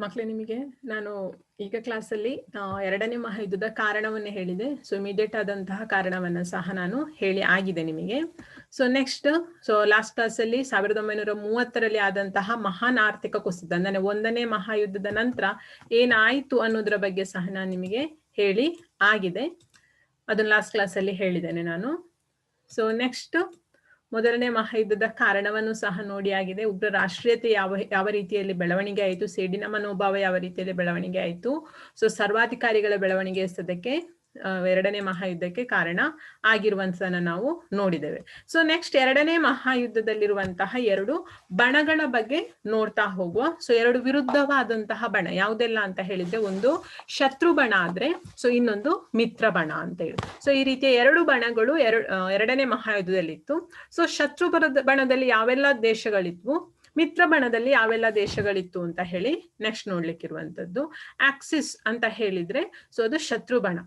ಮಕ್ಕಳೇ ನಿಮಗೆ, ನಾನು ಈಗ ಕ್ಲಾಸಲ್ಲಿ ಅಲ್ಲಿ ಎರಡನೇ ಮಹಾಯುದ್ಧದ ಕಾರಣವನ್ನು ಹೇಳಿದೆ. ಸೊ ಇಮಿಡಿಯೇಟ್ ಆದಂತಹ ಕಾರಣವನ್ನ ಸಹ ನಾನು ಹೇಳಿ ಆಗಿದೆ ನಿಮಗೆ. ಸೊ ನೆಕ್ಸ್ಟ್ ಸೊ ಲಾಸ್ಟ್ ಕ್ಲಾಸಲ್ಲಿ ಸಾವಿರದ ಒಂಬೈನೂರ ಮೂವತ್ತರಲ್ಲಿ ಆದಂತಹ ಮಹಾನ್ ಆರ್ಥಿಕ ಕುಸಿತ, ಅಂದರೆ ಒಂದನೇ ಮಹಾಯುದ್ಧದ ನಂತರ ಏನಾಯ್ತು ಅನ್ನೋದ್ರ ಬಗ್ಗೆ ಸಹ ನಾನು ನಿಮಗೆ ಹೇಳಿ ಆಗಿದೆ. ಅದನ್ನ ಲಾಸ್ಟ್ ಕ್ಲಾಸಲ್ಲಿ ಹೇಳಿದ್ದೇನೆ ನಾನು. ಸೊ ನೆಕ್ಸ್ಟ್ ಮೊದಲನೇ ಮಹಾಯುದ್ಧದ ಕಾರಣವನ್ನು ಸಹ ನೋಡಿ ಆಗಿದೆ. ಉಗ್ರ ರಾಷ್ಟ್ರೀಯತೆ ಯಾವ ಯಾವ ರೀತಿಯಲ್ಲಿ ಬೆಳವಣಿಗೆ ಆಯಿತು? ಸೇಡಿನ ಮನೋಭಾವ ಯಾವ ರೀತಿಯಲ್ಲಿ ಬೆಳವಣಿಗೆ ಆಯಿತು? ಸೊ ಸರ್ವಾಧಿಕಾರಿಗಳ ಬೆಳವಣಿಗೆ ಎಸೋದಕ್ಕೆ ಆ, ಎರಡನೇ ಮಹಾಯುದ್ಧಕ್ಕೆ ಕಾರಣ ಆಗಿರುವಂತನ ನಾವು ನೋಡಿದ್ದೇವೆ. ಸೊ ನೆಕ್ಸ್ಟ್ ಎರಡನೇ ಮಹಾಯುದ್ಧದಲ್ಲಿರುವಂತಹ ಎರಡು ಬಣಗಳ ಬಗ್ಗೆ ನೋಡ್ತಾ ಹೋಗುವ. ಸೊ ಎರಡು ವಿರುದ್ಧವಾದಂತಹ ಬಣ, ಯಾವುದೆಲ್ಲ ಅಂತ ಹೇಳಿದ್ರೆ ಒಂದು ಶತ್ರು ಬಣ ಆದ್ರೆ ಸೊ ಇನ್ನೊಂದು ಮಿತ್ರ ಬಣ ಅಂತ ಹೇಳಿ. ಸೊ ಈ ರೀತಿಯ ಎರಡು ಬಣಗಳು ಎರಡು ಎರಡನೇ ಮಹಾಯುದ್ಧದಲ್ಲಿತ್ತು. ಸೊ ಶತ್ರು ಬಣದಲ್ಲಿ ಯಾವೆಲ್ಲ ದೇಶಗಳಿದ್ವು? ಮಿತ್ರ ಬಣದಲ್ಲಿ ಯಾವೆಲ್ಲ ದೇಶಗಳಿತ್ತು ಅಂತ ಹೇಳಿ ನೆಕ್ಸ್ಟ್ ನೋಡ್ಲಿಕ್ಕಿರುವಂತದ್ದು ಆಕ್ಸಿಸ್ ಅಂತ ಹೇಳಿದ್ರೆ ಸೊ ಅದು ಶತ್ರು ಬಣ.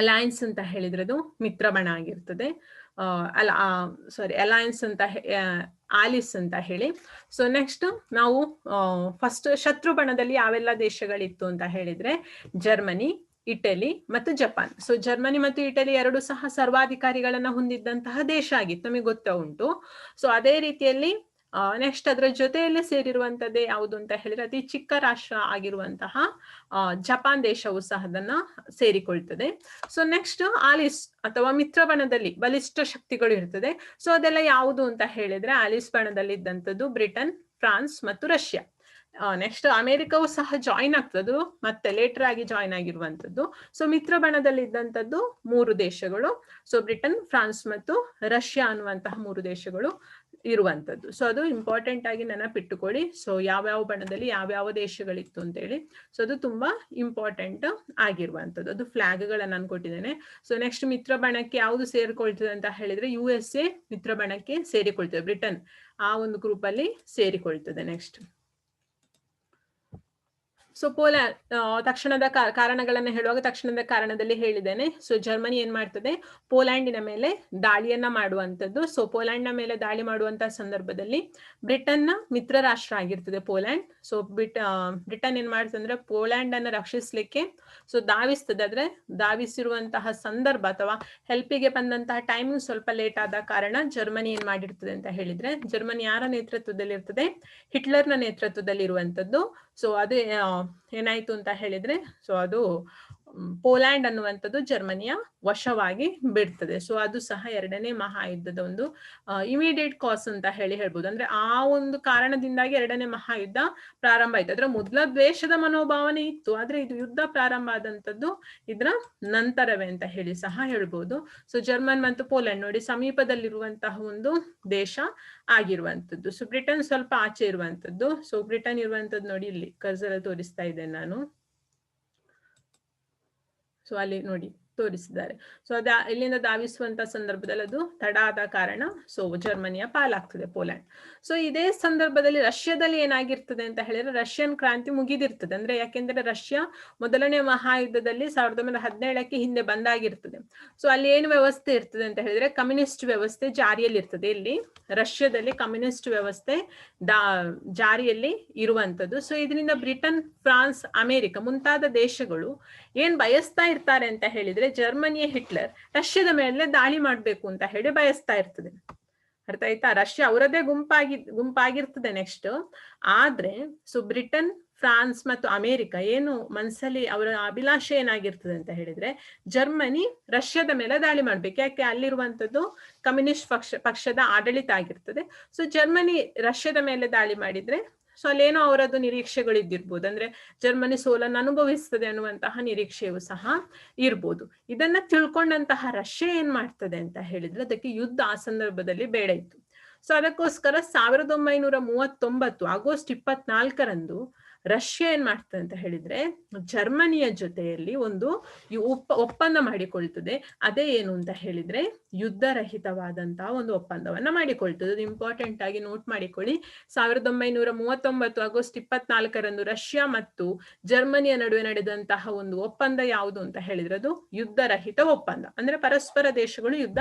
ಅಲಯನ್ಸ್ ಅಂತ ಹೇಳಿದ್ರೆ ಅದು ಮಿತ್ರಬಣ ಆಗಿರ್ತದೆ ಅಲ್ಲ ಸಾರಿ ಅಲಯನ್ಸ್ ಅಂತ ಆಲಿಸ್ ಅಂತ ಹೇಳಿ. ಸೊ ನೆಕ್ಸ್ಟ್ ನಾವು ಫಸ್ಟ್ ಶತ್ರು ಬಣದಲ್ಲಿ ಯಾವೆಲ್ಲ ದೇಶಗಳಿತ್ತು ಅಂತ ಹೇಳಿದ್ರೆ ಜರ್ಮನಿ, ಇಟಲಿ ಮತ್ತು ಜಪಾನ್. ಸೊ ಜರ್ಮನಿ ಮತ್ತು ಇಟಲಿ ಎರಡು ಸಹ ಸರ್ವಾಧಿಕಾರಿಗಳನ್ನ ಹೊಂದಿದ್ದಂತಹ ದೇಶ ಆಗಿತ್ತು. ನಮಗೆ ಗೊತ್ತಾ ಉಂಟು. ಸೊ ಅದೇ ರೀತಿಯಲ್ಲಿ ನೆಕ್ಸ್ಟ್ ಅದರ ಜೊತೆಯಲ್ಲೇ ಸೇರಿರುವಂತದ್ದೇ ಯಾವುದು ಅಂತ ಹೇಳಿದ್ರೆ ಅತಿ ಚಿಕ್ಕ ರಾಷ್ಟ್ರ ಆಗಿರುವಂತಹ ಜಪಾನ್ ದೇಶವು ಸಹ ಅದನ್ನ ಸೇರಿಕೊಳ್ತದೆ. ಸೊ ನೆಕ್ಸ್ಟ್ ಆಲಿಸ್ ಅಥವಾ ಮಿತ್ರ ಬಣದಲ್ಲಿ ಬಲಿಷ್ಠ ಶಕ್ತಿಗಳು ಇರ್ತದೆ. ಸೊ ಅದೆಲ್ಲ ಯಾವುದು ಅಂತ ಹೇಳಿದ್ರೆ ಆಲಿಸ್ ಬಣದಲ್ಲಿ ಇದ್ದಂಥದ್ದು ಬ್ರಿಟನ್, ಫ್ರಾನ್ಸ್ ಮತ್ತು ರಷ್ಯಾ. ನೆಕ್ಸ್ಟ್ ಅಮೆರಿಕವು ಸಹ ಜಾಯಿನ್ ಆಗ್ತದ್ದು, ಮತ್ತೆ ಲೇಟರ್ ಆಗಿ ಜಾಯಿನ್ ಆಗಿರುವಂತದ್ದು ಸೊ ಮಿತ್ರ ಬಣದಲ್ಲಿ ಇದ್ದಂಥದ್ದು ಮೂರು ದೇಶಗಳು. ಸೊ ಬ್ರಿಟನ್, ಫ್ರಾನ್ಸ್ ಮತ್ತು ರಷ್ಯಾ ಅನ್ನುವಂತಹ ಮೂರು ದೇಶಗಳು. ಇರುವಂತದ್ದು. ಸೊ ಅದು ಇಂಪಾರ್ಟೆಂಟ್ ಆಗಿ ನೆನಪಿಟ್ಟುಕೊಳ್ಳಿ ಸೊ ಯಾವ್ಯಾವ ಬಣ್ಣದಲ್ಲಿ ಯಾವ್ಯಾವ ದೇಶಗಳಿತ್ತು ಅಂತ ಹೇಳಿ ಸೊ ಅದು ತುಂಬಾ ಇಂಪಾರ್ಟೆಂಟ್ ಆಗಿರುವಂತದ್ದು. ಅದು ಫ್ಲಾಗ್ ಗಳನ್ನ ನಾನು ಕೊಟ್ಟಿದ್ದೇನೆ. ಸೊ ನೆಕ್ಸ್ಟ್ ಮಿತ್ರ ಬಣಕ್ಕೆ ಯಾವುದು ಸೇರಿಕೊಳ್ತದೆ ಅಂತ ಹೇಳಿದ್ರೆ ಯು ಎಸ್ ಎ ಮಿತ್ರ ಬಣಕ್ಕೆ ಸೇರಿಕೊಳ್ತದೆ. ಬ್ರಿಟನ್ ಆ ಒಂದು ಗ್ರೂಪ್ ಅಲ್ಲಿ ಸೇರಿಕೊಳ್ತದೆ ನೆಕ್ಸ್ಟ್ ಸೊ ಪೋಲ್ಯಾಂಡ್ ಆ, ತಕ್ಷಣದ ಕಾರಣಗಳನ್ನ ಹೇಳುವಾಗ ತಕ್ಷಣದ ಕಾರಣದಲ್ಲಿ ಹೇಳಿದ್ದೇನೆ. ಸೊ ಜರ್ಮನಿ ಏನ್ ಮಾಡ್ತದೆ? ಪೋಲ್ಯಾಂಡಿನ ಮೇಲೆ ದಾಳಿಯನ್ನ ಮಾಡುವಂತದ್ದು ಸೊ ಪೋಲ್ಯಾಂಡ್ನ ಮೇಲೆ ದಾಳಿ ಮಾಡುವಂತಹ ಸಂದರ್ಭದಲ್ಲಿ ಬ್ರಿಟನ್ನ ಮಿತ್ರ ರಾಷ್ಟ್ರ ಆಗಿರ್ತದೆ ಪೋಲ್ಯಾಂಡ್ ಸೊ ಬ್ರಿಟ ಬ್ರಿಟನ್ ಏನ್ ಮಾಡ್ತದೆ ಅಂದ್ರೆ ಪೋಲ್ಯಾಂಡ್ ಅನ್ನ ರಕ್ಷಿಸ್ಲಿಕ್ಕೆ ಸೊ ಧಾವಿಸ್ತದೆ. ಆದ್ರೆ ಧಾವಿಸಿರುವಂತಹ ಸಂದರ್ಭ ಅಥವಾ ಹೆಲ್ಪಿಗೆ ಬಂದಂತಹ ಟೈಮಿಂಗ್ ಸ್ವಲ್ಪ ಲೇಟ್ ಆದ ಕಾರಣ ಜರ್ಮನಿ ಏನ್ ಮಾಡಿರ್ತದೆ ಅಂತ ಹೇಳಿದ್ರೆ ಜರ್ಮನಿ ಯಾರ ನೇತೃತ್ವದಲ್ಲಿ ಇರ್ತದೆ ಹಿಟ್ಲರ್ನ ನೇತೃತ್ವದಲ್ಲಿ ಇರುವಂತದ್ದು ಸೊ ಅದೇ ಏನಾಯ್ತು ಅಂತ ಹೇಳಿದ್ರೆ ಸೊ ಅದು ಪೋಲ್ಯಾಂಡ್ ಅನ್ನುವಂಥದ್ದು ಜರ್ಮನಿಯ ವಶವಾಗಿ ಬಿಡ್ತದೆ. ಸೊ ಅದು ಸಹ ಎರಡನೇ ಮಹಾಯುದ್ಧದ ಒಂದು ಇಮಿಡಿಯೇಟ್ ಕಾಸ್ ಅಂತ ಹೇಳಿ ಹೇಳ್ಬೋದು. ಅಂದ್ರೆ ಆ ಒಂದು ಕಾರಣದಿಂದಾಗಿ ಎರಡನೇ ಮಹಾಯುದ್ಧ ಪ್ರಾರಂಭ ಆಯ್ತು. ಅದ್ರ ಮೊದಲ ದ್ವೇಷದ ಮನೋಭಾವನೆ ಇತ್ತು. ಆದ್ರೆ ಇದು ಯುದ್ಧ ಪ್ರಾರಂಭ ಆದಂತದ್ದು ಇದರ ನಂತರವೇ ಅಂತ ಹೇಳಿ ಸಹ ಹೇಳ್ಬೋದು. ಸೊ ಜರ್ಮನ್ ಮತ್ತು ಪೋಲೆಂಡ್ ನೋಡಿ ಸಮೀಪದಲ್ಲಿರುವಂತಹ ಒಂದು ದೇಶ ಆಗಿರುವಂತದ್ದು ಸೊ ಬ್ರಿಟನ್ ಸ್ವಲ್ಪ ಆಚೆ ಇರುವಂತದ್ದು ಸೊ ಬ್ರಿಟನ್ ಇರುವಂತದ್ದು ನೋಡಿ ಇಲ್ಲಿ ಕರ್ಸರ ತೋರಿಸ್ತಾ ಇದ್ದೇನೆ ನಾನು. ಸೊ ಅಲ್ಲಿ ನೋಡಿ. ತೋರಿಸಿದ್ದಾರೆ. ಸೊ ಅದ ಇಲ್ಲಿಂದ ಧಾವಿಸುವಂತ ಸಂದರ್ಭದಲ್ಲಿ ಅದು ತಡ ಆದ ಕಾರಣ ಸೊ ಜರ್ಮನಿಯ ಪಾಲಾಗ್ತದೆ, ಪೋಲ್ಯಾಂಡ್. ಸೊ ಇದೇ ಸಂದರ್ಭದಲ್ಲಿ ರಷ್ಯಾದಲ್ಲಿ ಏನಾಗಿರ್ತದೆ ಅಂತ ಹೇಳಿದ್ರೆ ರಷ್ಯನ್ ಕ್ರಾಂತಿ ಮುಗಿದಿರ್ತದೆ. ಅಂದ್ರೆ ಯಾಕೆಂದ್ರೆ ರಷ್ಯಾ ಮೊದಲನೇ ಮಹಾಯುದ್ಧದಲ್ಲಿ ಸಾವಿರದ ಒಂಬೈನೂರ ಹದಿನೇಳಕ್ಕೆ ಹಿಂದೆ ಬಂದಾಗಿರ್ತದೆ. ಸೊ ಅಲ್ಲಿ ಏನು ವ್ಯವಸ್ಥೆ ಇರ್ತದೆ ಅಂತ ಹೇಳಿದ್ರೆ ಕಮ್ಯುನಿಸ್ಟ್ ವ್ಯವಸ್ಥೆ ಜಾರಿಯಲ್ಲಿ ಇರ್ತದೆ ಇಲ್ಲಿ ರಷ್ಯಾದಲ್ಲಿ ಕಮ್ಯುನಿಸ್ಟ್ ವ್ಯವಸ್ಥೆ ದಾ, ಜಾರಿಯಲ್ಲಿ ಇರುವಂತದ್ದು ಸೊ ಇದರಿಂದ ಬ್ರಿಟನ್, ಫ್ರಾನ್ಸ್, ಅಮೆರಿಕ ಮುಂತಾದ ದೇಶಗಳು ಏನ್ ಬಯಸ್ತಾ ಇರ್ತಾರೆ ಅಂತ ಹೇಳಿದ್ರೆ ಜರ್ಮನಿಯ ಹಿಟ್ಲರ್, ರಷ್ಯಾದ ಮೇಲೆ ದಾಳಿ ಮಾಡ್ಬೇಕು ಅಂತ ಹೇಳಿ ಬಯಸ್ತಾ ಇರ್ತದೆ. ಅರ್ಥ ಆಯ್ತಾ? ರಷ್ಯಾ ಅವರದೇ ಗುಂಪಾಗಿ, ಗುಂಪಾಗಿರ್ತದೆ ನೆಕ್ಸ್ಟ್ ಆದ್ರೆ ಸೊ ಬ್ರಿಟನ್ ಫ್ರಾನ್ಸ್ ಮತ್ತು ಅಮೇರಿಕ ಏನು ಮನ್ಸಲ್ಲಿ ಅವರ ಅಭಿಲಾಷೆ ಏನಾಗಿರ್ತದೆ ಅಂತ ಹೇಳಿದ್ರೆ ಜರ್ಮನಿ ರಷ್ಯಾದ ಮೇಲೆ ದಾಳಿ ಮಾಡ್ಬೇಕು. ಯಾಕೆ? ಅಲ್ಲಿರುವಂತದ್ದು ಕಮ್ಯುನಿಸ್ಟ್ ಪಕ್ಷ, ಪಕ್ಷದ ಆಡಳಿತ ಆಗಿರ್ತದೆ. ಸೊ ಜರ್ಮನಿ ರಷ್ಯಾದ ಮೇಲೆ ದಾಳಿ ಮಾಡಿದ್ರೆ ಸೊ ಅಲ್ಲೇನೋ ಅವರದ್ದು ನಿರೀಕ್ಷೆಗಳಿದ್ದಿರ್ಬೋದು. ಅಂದ್ರೆ ಜರ್ಮನಿ ಸೋಲನ್ನು ಅನುಭವಿಸ್ತದೆ ಅನ್ನುವಂತಹ ನಿರೀಕ್ಷೆಯು ಸಹ ಇರ್ಬೋದು. ಇದನ್ನ ತಿಳ್ಕೊಂಡಂತಹ ರಷ್ಯಾ ಏನ್ ಮಾಡ್ತದೆ ಅಂತ ಹೇಳಿದ್ರೆ ಅದಕ್ಕೆ ಯುದ್ಧ ಆ ಸಂದರ್ಭದಲ್ಲಿ ಬೇಡ ಇತ್ತು. ಸೊ ಅದಕ್ಕೋಸ್ಕರ ಸಾವಿರದ ಒಂಬೈನೂರ ಮೂವತ್ತೊಂಬತ್ತು, ಆಗಸ್ಟ್ ಇಪ್ಪತ್ನಾಲ್ಕರಂದು ರಷ್ಯಾ ಏನ್ ಮಾಡ್ತದೆ ಅಂತ ಹೇಳಿದ್ರೆ, ಜರ್ಮನಿಯ ಜೊತೆಯಲ್ಲಿ ಒಂದು ಒಪ್ಪ, ಒಪ್ಪಂದ ಮಾಡಿಕೊಳ್ತದೆ. ಅದೇ ಏನು ಅಂತ ಹೇಳಿದ್ರೆ ಯುದ್ಧ ರಹಿತವಾದಂತಹ ಒಂದು ಒಪ್ಪಂದವನ್ನ ಮಾಡಿಕೊಳ್ತದೆ. ಅದು ಇಂಪಾರ್ಟೆಂಟ್ ಆಗಿ ನೋಟ್ ಮಾಡಿಕೊಳ್ಳಿ. ಸಾವಿರದ ಒಂಬೈನೂರ ಮೂವತ್ತೊಂಬತ್ತು ಆಗಸ್ಟ್ ಇಪ್ಪತ್ನಾಲ್ಕರಂದು ರಷ್ಯಾ ಮತ್ತು ಜರ್ಮನಿಯ ನಡುವೆ ನಡೆದಂತಹ ಒಂದು ಒಪ್ಪಂದ ಯಾವುದು ಅಂತ ಹೇಳಿದ್ರೆ, ಅದು ಯುದ್ಧ ರಹಿತ ಒಪ್ಪಂದ. ಅಂದ್ರೆ ಪರಸ್ಪರ ದೇಶಗಳು ಯುದ್ಧ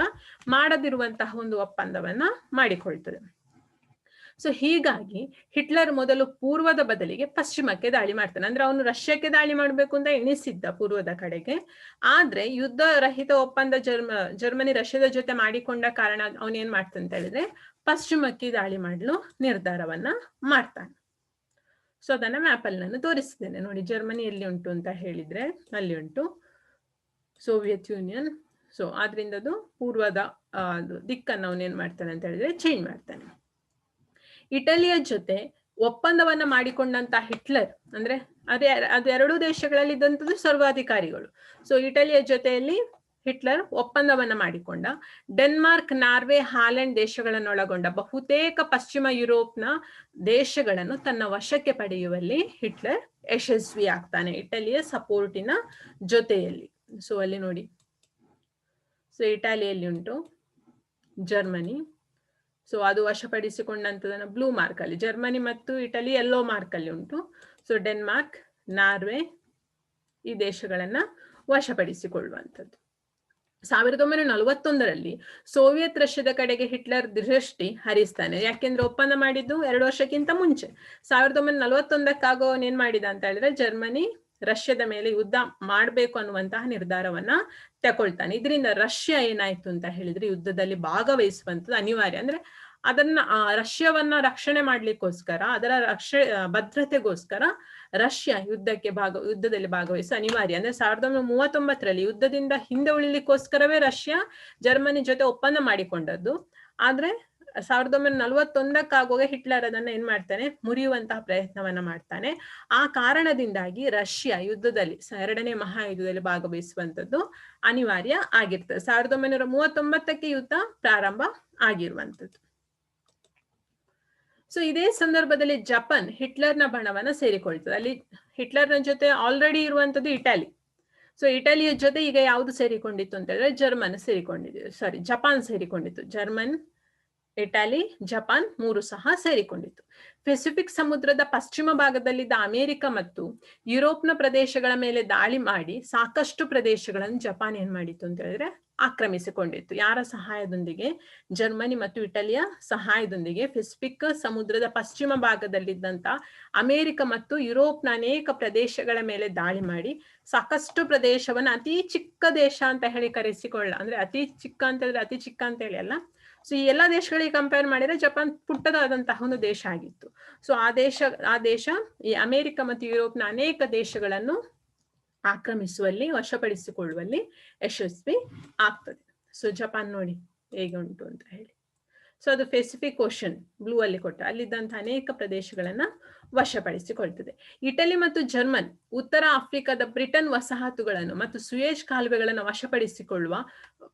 ಮಾಡದಿರುವಂತಹ ಒಂದು ಒಪ್ಪಂದವನ್ನ ಮಾಡಿಕೊಳ್ತದೆ. ಸೊ ಹೀಗಾಗಿ ಹಿಟ್ಲರ್ ಮೊದಲು ಪೂರ್ವದ ಬದಲಿಗೆ ಪಶ್ಚಿಮಕ್ಕೆ ದಾಳಿ ಮಾಡ್ತಾನೆ. ಅಂದ್ರೆ ಅವನು ರಷ್ಯಾಕ್ಕೆ ದಾಳಿ ಮಾಡಬೇಕು ಅಂತ ಎಣಿಸಿದ್ದ ಪೂರ್ವದ ಕಡೆಗೆ. ಆದ್ರೆ ಯುದ್ಧ ರಹಿತ ಒಪ್ಪಂದ ಜರ್ಮ, ಜರ್ಮನಿ ರಷ್ಯಾದ ಜೊತೆ ಮಾಡಿಕೊಂಡ ಕಾರಣ ಅವನ್ ಏನ್ ಮಾಡ್ತಾನೆ ಅಂತ ಹೇಳಿದ್ರೆ ಪಶ್ಚಿಮಕ್ಕೆ ದಾಳಿ ಮಾಡಲು ನಿರ್ಧಾರವನ್ನ ಮಾಡ್ತಾನೆ. ಸೊ ಅದನ್ನ ಮ್ಯಾಪ್ ಅಲ್ಲಿ ನಾನು ತೋರಿಸಿದ್ದೇನೆ. ನೋಡಿ, ಜರ್ಮನಿ ಎಲ್ಲಿ ಉಂಟು ಅಂತ ಹೇಳಿದ್ರೆ ಅಲ್ಲಿ ಉಂಟು. ಸೋವಿಯತ್ ಯೂನಿಯನ್ ಸೊ ಆದ್ರಿಂದ ಅದು ಪೂರ್ವದ ದಿಕ್ಕನ್ನು ಅವನೇನ್ ಮಾಡ್ತಾನೆ ಅಂತ ಹೇಳಿದ್ರೆ ಚೇಂಜ್ ಮಾಡ್ತಾನೆ. ಇಟಲಿಯ ಜೊತೆ ಒಪ್ಪಂದವನ್ನ ಮಾಡಿಕೊಂಡಂತ ಹಿಟ್ಲರ್, ಅಂದ್ರೆ ಅದೇ ಅದು ಎರಡೂ ದೇಶಗಳಲ್ಲಿ ಇದ್ದಂಥದ್ದು ಸರ್ವಾಧಿಕಾರಿಗಳು. ಸೊ ಇಟಲಿಯ ಜೊತೆಯಲ್ಲಿ ಹಿಟ್ಲರ್ ಒಪ್ಪಂದವನ್ನ ಮಾಡಿಕೊಂಡ. ಡೆನ್ಮಾರ್ಕ್, ನಾರ್ವೆ, ಹಾಲೆಂಡ್ ದೇಶಗಳನ್ನೊಳಗೊಂಡ ಬಹುತೇಕ ಪಶ್ಚಿಮ ಯುರೋಪ್ನ ದೇಶಗಳನ್ನು ತನ್ನ ವಶಕ್ಕೆ ಪಡೆಯುವಲ್ಲಿ ಹಿಟ್ಲರ್ ಯಶಸ್ವಿ ಆಗ್ತಾನೆ ಇಟಲಿಯ ಸಪೋರ್ಟಿನ ಜೊತೆಯಲ್ಲಿ. ಸೊ ಅಲ್ಲಿ ನೋಡಿ. ಸೊ ಇಟಾಲಿಯಲ್ಲಿ ಉಂಟು. ಜರ್ಮನಿ. ಸೊ ಅದು ವಶಪಡಿಸಿಕೊಂಡಂಥದ್ದನ್ನು ಬ್ಲೂ ಮಾರ್ಕ್ ಅಲ್ಲಿ ಜರ್ಮನಿ ಮತ್ತು ಇಟಲಿ ಎಲ್ಲೋ ಮಾರ್ಕ್ ಅಲ್ಲಿ ಉಂಟು. ಸೊ ಡೆನ್ಮಾರ್ಕ್ ನಾರ್ವೆ ಈ ದೇಶಗಳನ್ನ ವಶಪಡಿಸಿಕೊಳ್ಳುವಂಥದ್ದು. ಸಾವಿರದ ಒಂಬೈನೂರ ನಲವತ್ತೊಂದರಲ್ಲಿ ಸೋವಿಯತ್ ರಷ್ಯಾದ ಕಡೆಗೆ ಹಿಟ್ಲರ್ ದೃಷ್ಟಿ ಹರಿಸ್ತಾನೆ. ಯಾಕೆಂದ್ರೆ ಒಪ್ಪಂದ ಮಾಡಿದ್ದು ಎರಡು ವರ್ಷಕ್ಕಿಂತ ಮುಂಚೆ. ಸಾವಿರದ ಒಂಬೈನೂರ ನಲವತ್ತೊಂದಕ್ಕಾಗೋ ಏನ್ ಮಾಡಿದ ಅಂತ ಹೇಳಿದ್ರೆ ಜರ್ಮನಿ ರಷ್ಯಾದ ಮೇಲೆ ಯುದ್ಧ ಮಾಡ್ಬೇಕು ಅನ್ನುವಂತಹ ನಿರ್ಧಾರವನ್ನ ತಗೊಳ್ತಾನೆ ಇದರಿಂದ ರಷ್ಯಾ ಏನಾಯ್ತು ಅಂತ ಹೇಳಿದ್ರೆ ಯುದ್ಧದಲ್ಲಿ ಭಾಗವಹಿಸುವಂತದ್ದು ಅನಿವಾರ್ಯ. ಅಂದ್ರೆ ಅದನ್ನ ರಷ್ಯಾವನ್ನ ರಕ್ಷಣೆ ಮಾಡ್ಲಿಕ್ಕೋಸ್ಕರ, ಅದರ ರಕ್ಷ ಭದ್ರತೆಗೋಸ್ಕರ ರಷ್ಯಾ ಯುದ್ಧಕ್ಕೆ ಭಾಗ, ಯುದ್ಧದಲ್ಲಿ ಭಾಗವಹಿಸ ಅನಿವಾರ್ಯ. ಅಂದ್ರೆ ಸಾವಿರದ ಒಂಬೈನೂರ ಮೂವತ್ತೊಂಬತ್ತರಲ್ಲಿ ಯುದ್ಧದಿಂದ ಹಿಂದೆ ಉಳಿಲಿಕ್ಕೋಸ್ಕರವೇ ರಷ್ಯಾ ಜರ್ಮನಿ ಜೊತೆ ಒಪ್ಪಂದ ಮಾಡಿಕೊಂಡದ್ದು. ಆದ್ರೆ ಸಾವಿರದ ಒಂಬೈನೂರ ನಲವತ್ತೊಂದಕ್ಕಾಗುವಾಗ ಹಿಟ್ಲರ್ ಅದನ್ನ ಏನ್ ಮಾಡ್ತಾನೆ? ಮುರಿಯುವಂತಹ ಪ್ರಯತ್ನವನ್ನ ಮಾಡ್ತಾನೆ. ಆ ಕಾರಣದಿಂದಾಗಿ ರಷ್ಯಾ ಯುದ್ಧದಲ್ಲಿ ಎರಡನೇ ಮಹಾಯುದ್ಧದಲ್ಲಿ ಭಾಗವಹಿಸುವಂತದ್ದು ಅನಿವಾರ್ಯ ಆಗಿರ್ತದೆ. ಸಾವಿರದ ಒಂಬೈನೂರ ಮೂವತ್ತೊಂಬತ್ತಕ್ಕೆ ಯುದ್ಧ ಪ್ರಾರಂಭ ಆಗಿರುವಂತದ್ದು ಸೊ ಇದೇ ಸಂದರ್ಭದಲ್ಲಿ ಜಪಾನ್ ಹಿಟ್ಲರ್ನ ಬಣವನ್ನ ಸೇರಿಕೊಳ್ತದೆ. ಅಲ್ಲಿ ಹಿಟ್ಲರ್ನ ಜೊತೆ ಆಲ್ರೆಡಿ ಇರುವಂತದ್ದು ಇಟಲಿ. ಸೊ ಇಟಲಿಯ ಜೊತೆ ಈಗ ಯಾವುದು ಸೇರಿಕೊಂಡಿತ್ತು ಅಂತ ಹೇಳಿದ್ರೆ ಜರ್ಮನ್ ಸೇರಿಕೊಂಡಿದೆ. ಸಾರಿ ಜಪಾನ್ ಸೇರಿಕೊಂಡಿತ್ತು. ಜರ್ಮನ್ ಇಟಲಿ, ಜಪಾನ್ ಮೂರು ಸಹ ಸೇರಿಕೊಂಡಿತ್ತು. ಪೆಸಿಫಿಕ್ ಸಮುದ್ರದ ಪಶ್ಚಿಮ ಭಾಗದಲ್ಲಿದ್ದ ಅಮೆರಿಕ ಮತ್ತು ಯುರೋಪ್ನ ಪ್ರದೇಶಗಳ ಮೇಲೆ ದಾಳಿ ಮಾಡಿ ಸಾಕಷ್ಟು ಪ್ರದೇಶಗಳನ್ನು ಜಪಾನ್ ಏನ್ ಮಾಡಿತ್ತು ಅಂತ ಹೇಳಿದ್ರೆ ಆಕ್ರಮಿಸಿಕೊಂಡಿತ್ತು. ಯಾರ ಸಹಾಯದೊಂದಿಗೆ? ಜರ್ಮನಿ ಮತ್ತು ಇಟಲಿಯ ಸಹಾಯದೊಂದಿಗೆ ಪೆಸಿಫಿಕ್ ಸಮುದ್ರದ ಪಶ್ಚಿಮ ಭಾಗದಲ್ಲಿದ್ದಂತ ಅಮೆರಿಕ ಮತ್ತು ಯುರೋಪ್ನ ಅನೇಕ ಪ್ರದೇಶಗಳ ಮೇಲೆ ದಾಳಿ ಮಾಡಿ ಸಾಕಷ್ಟು ಪ್ರದೇಶವನ್ನ ಅತಿ ಚಿಕ್ಕ ದೇಶ ಅಂತ ಹೇಳಿ ಕರೆಸಿಕೊಳ್ಳ, ಅಂದ್ರೆ ಅತಿ ಚಿಕ್ಕ ಅಂತ ಹೇಳಿದ್ರೆ ಅತಿ ಚಿಕ್ಕ ಅಂತ ಹೇಳಿ ಅಲ್ಲ ಸೊ ಈ ಎಲ್ಲಾ ದೇಶಗಳಿಗೆ ಕಂಪೇರ್ ಮಾಡಿದ್ರೆ ಜಪಾನ್ ಪುಟ್ಟದಾದಂತಹ ಒಂದು ದೇಶ ಆಗಿತ್ತು. ಸೊ ಆ ದೇಶ ಆ ದೇಶ, ಈ ಅಮೆರಿಕ ಮತ್ತು ಯುರೋಪ್ನ ಅನೇಕ ದೇಶಗಳನ್ನು ಆಕ್ರಮಿಸುವಲ್ಲಿ, ವಶಪಡಿಸಿಕೊಳ್ಳುವಲ್ಲಿ ಯಶಸ್ವಿ ಆಗ್ತದೆ. ಸೊ ಜಪಾನ್ ನೋಡಿ ಹೇಗೆ ಉಂಟು ಅಂತ ಹೇಳಿ. ಸೊ ಅದು ಪೆಸಿಫಿಕ್ ಓಷನ್ ಬ್ಲೂ ಅಲ್ಲಿ ಕೊಟ್ಟ ಅಲ್ಲಿದ್ದಂತಹ ಅನೇಕ ಪ್ರದೇಶಗಳನ್ನ ವಶಪಡಿಸಿಕೊಳ್ತದೆ. ಇಟಲಿ ಮತ್ತು ಜರ್ಮನ್, ಉತ್ತರ ಆಫ್ರಿಕಾದ ಬ್ರಿಟನ್ ವಸಾಹತುಗಳನ್ನು ಮತ್ತು ಸುಯೇಜ್ ಕಾಲುವೆಗಳನ್ನು ವಶಪಡಿಸಿಕೊಳ್ಳುವ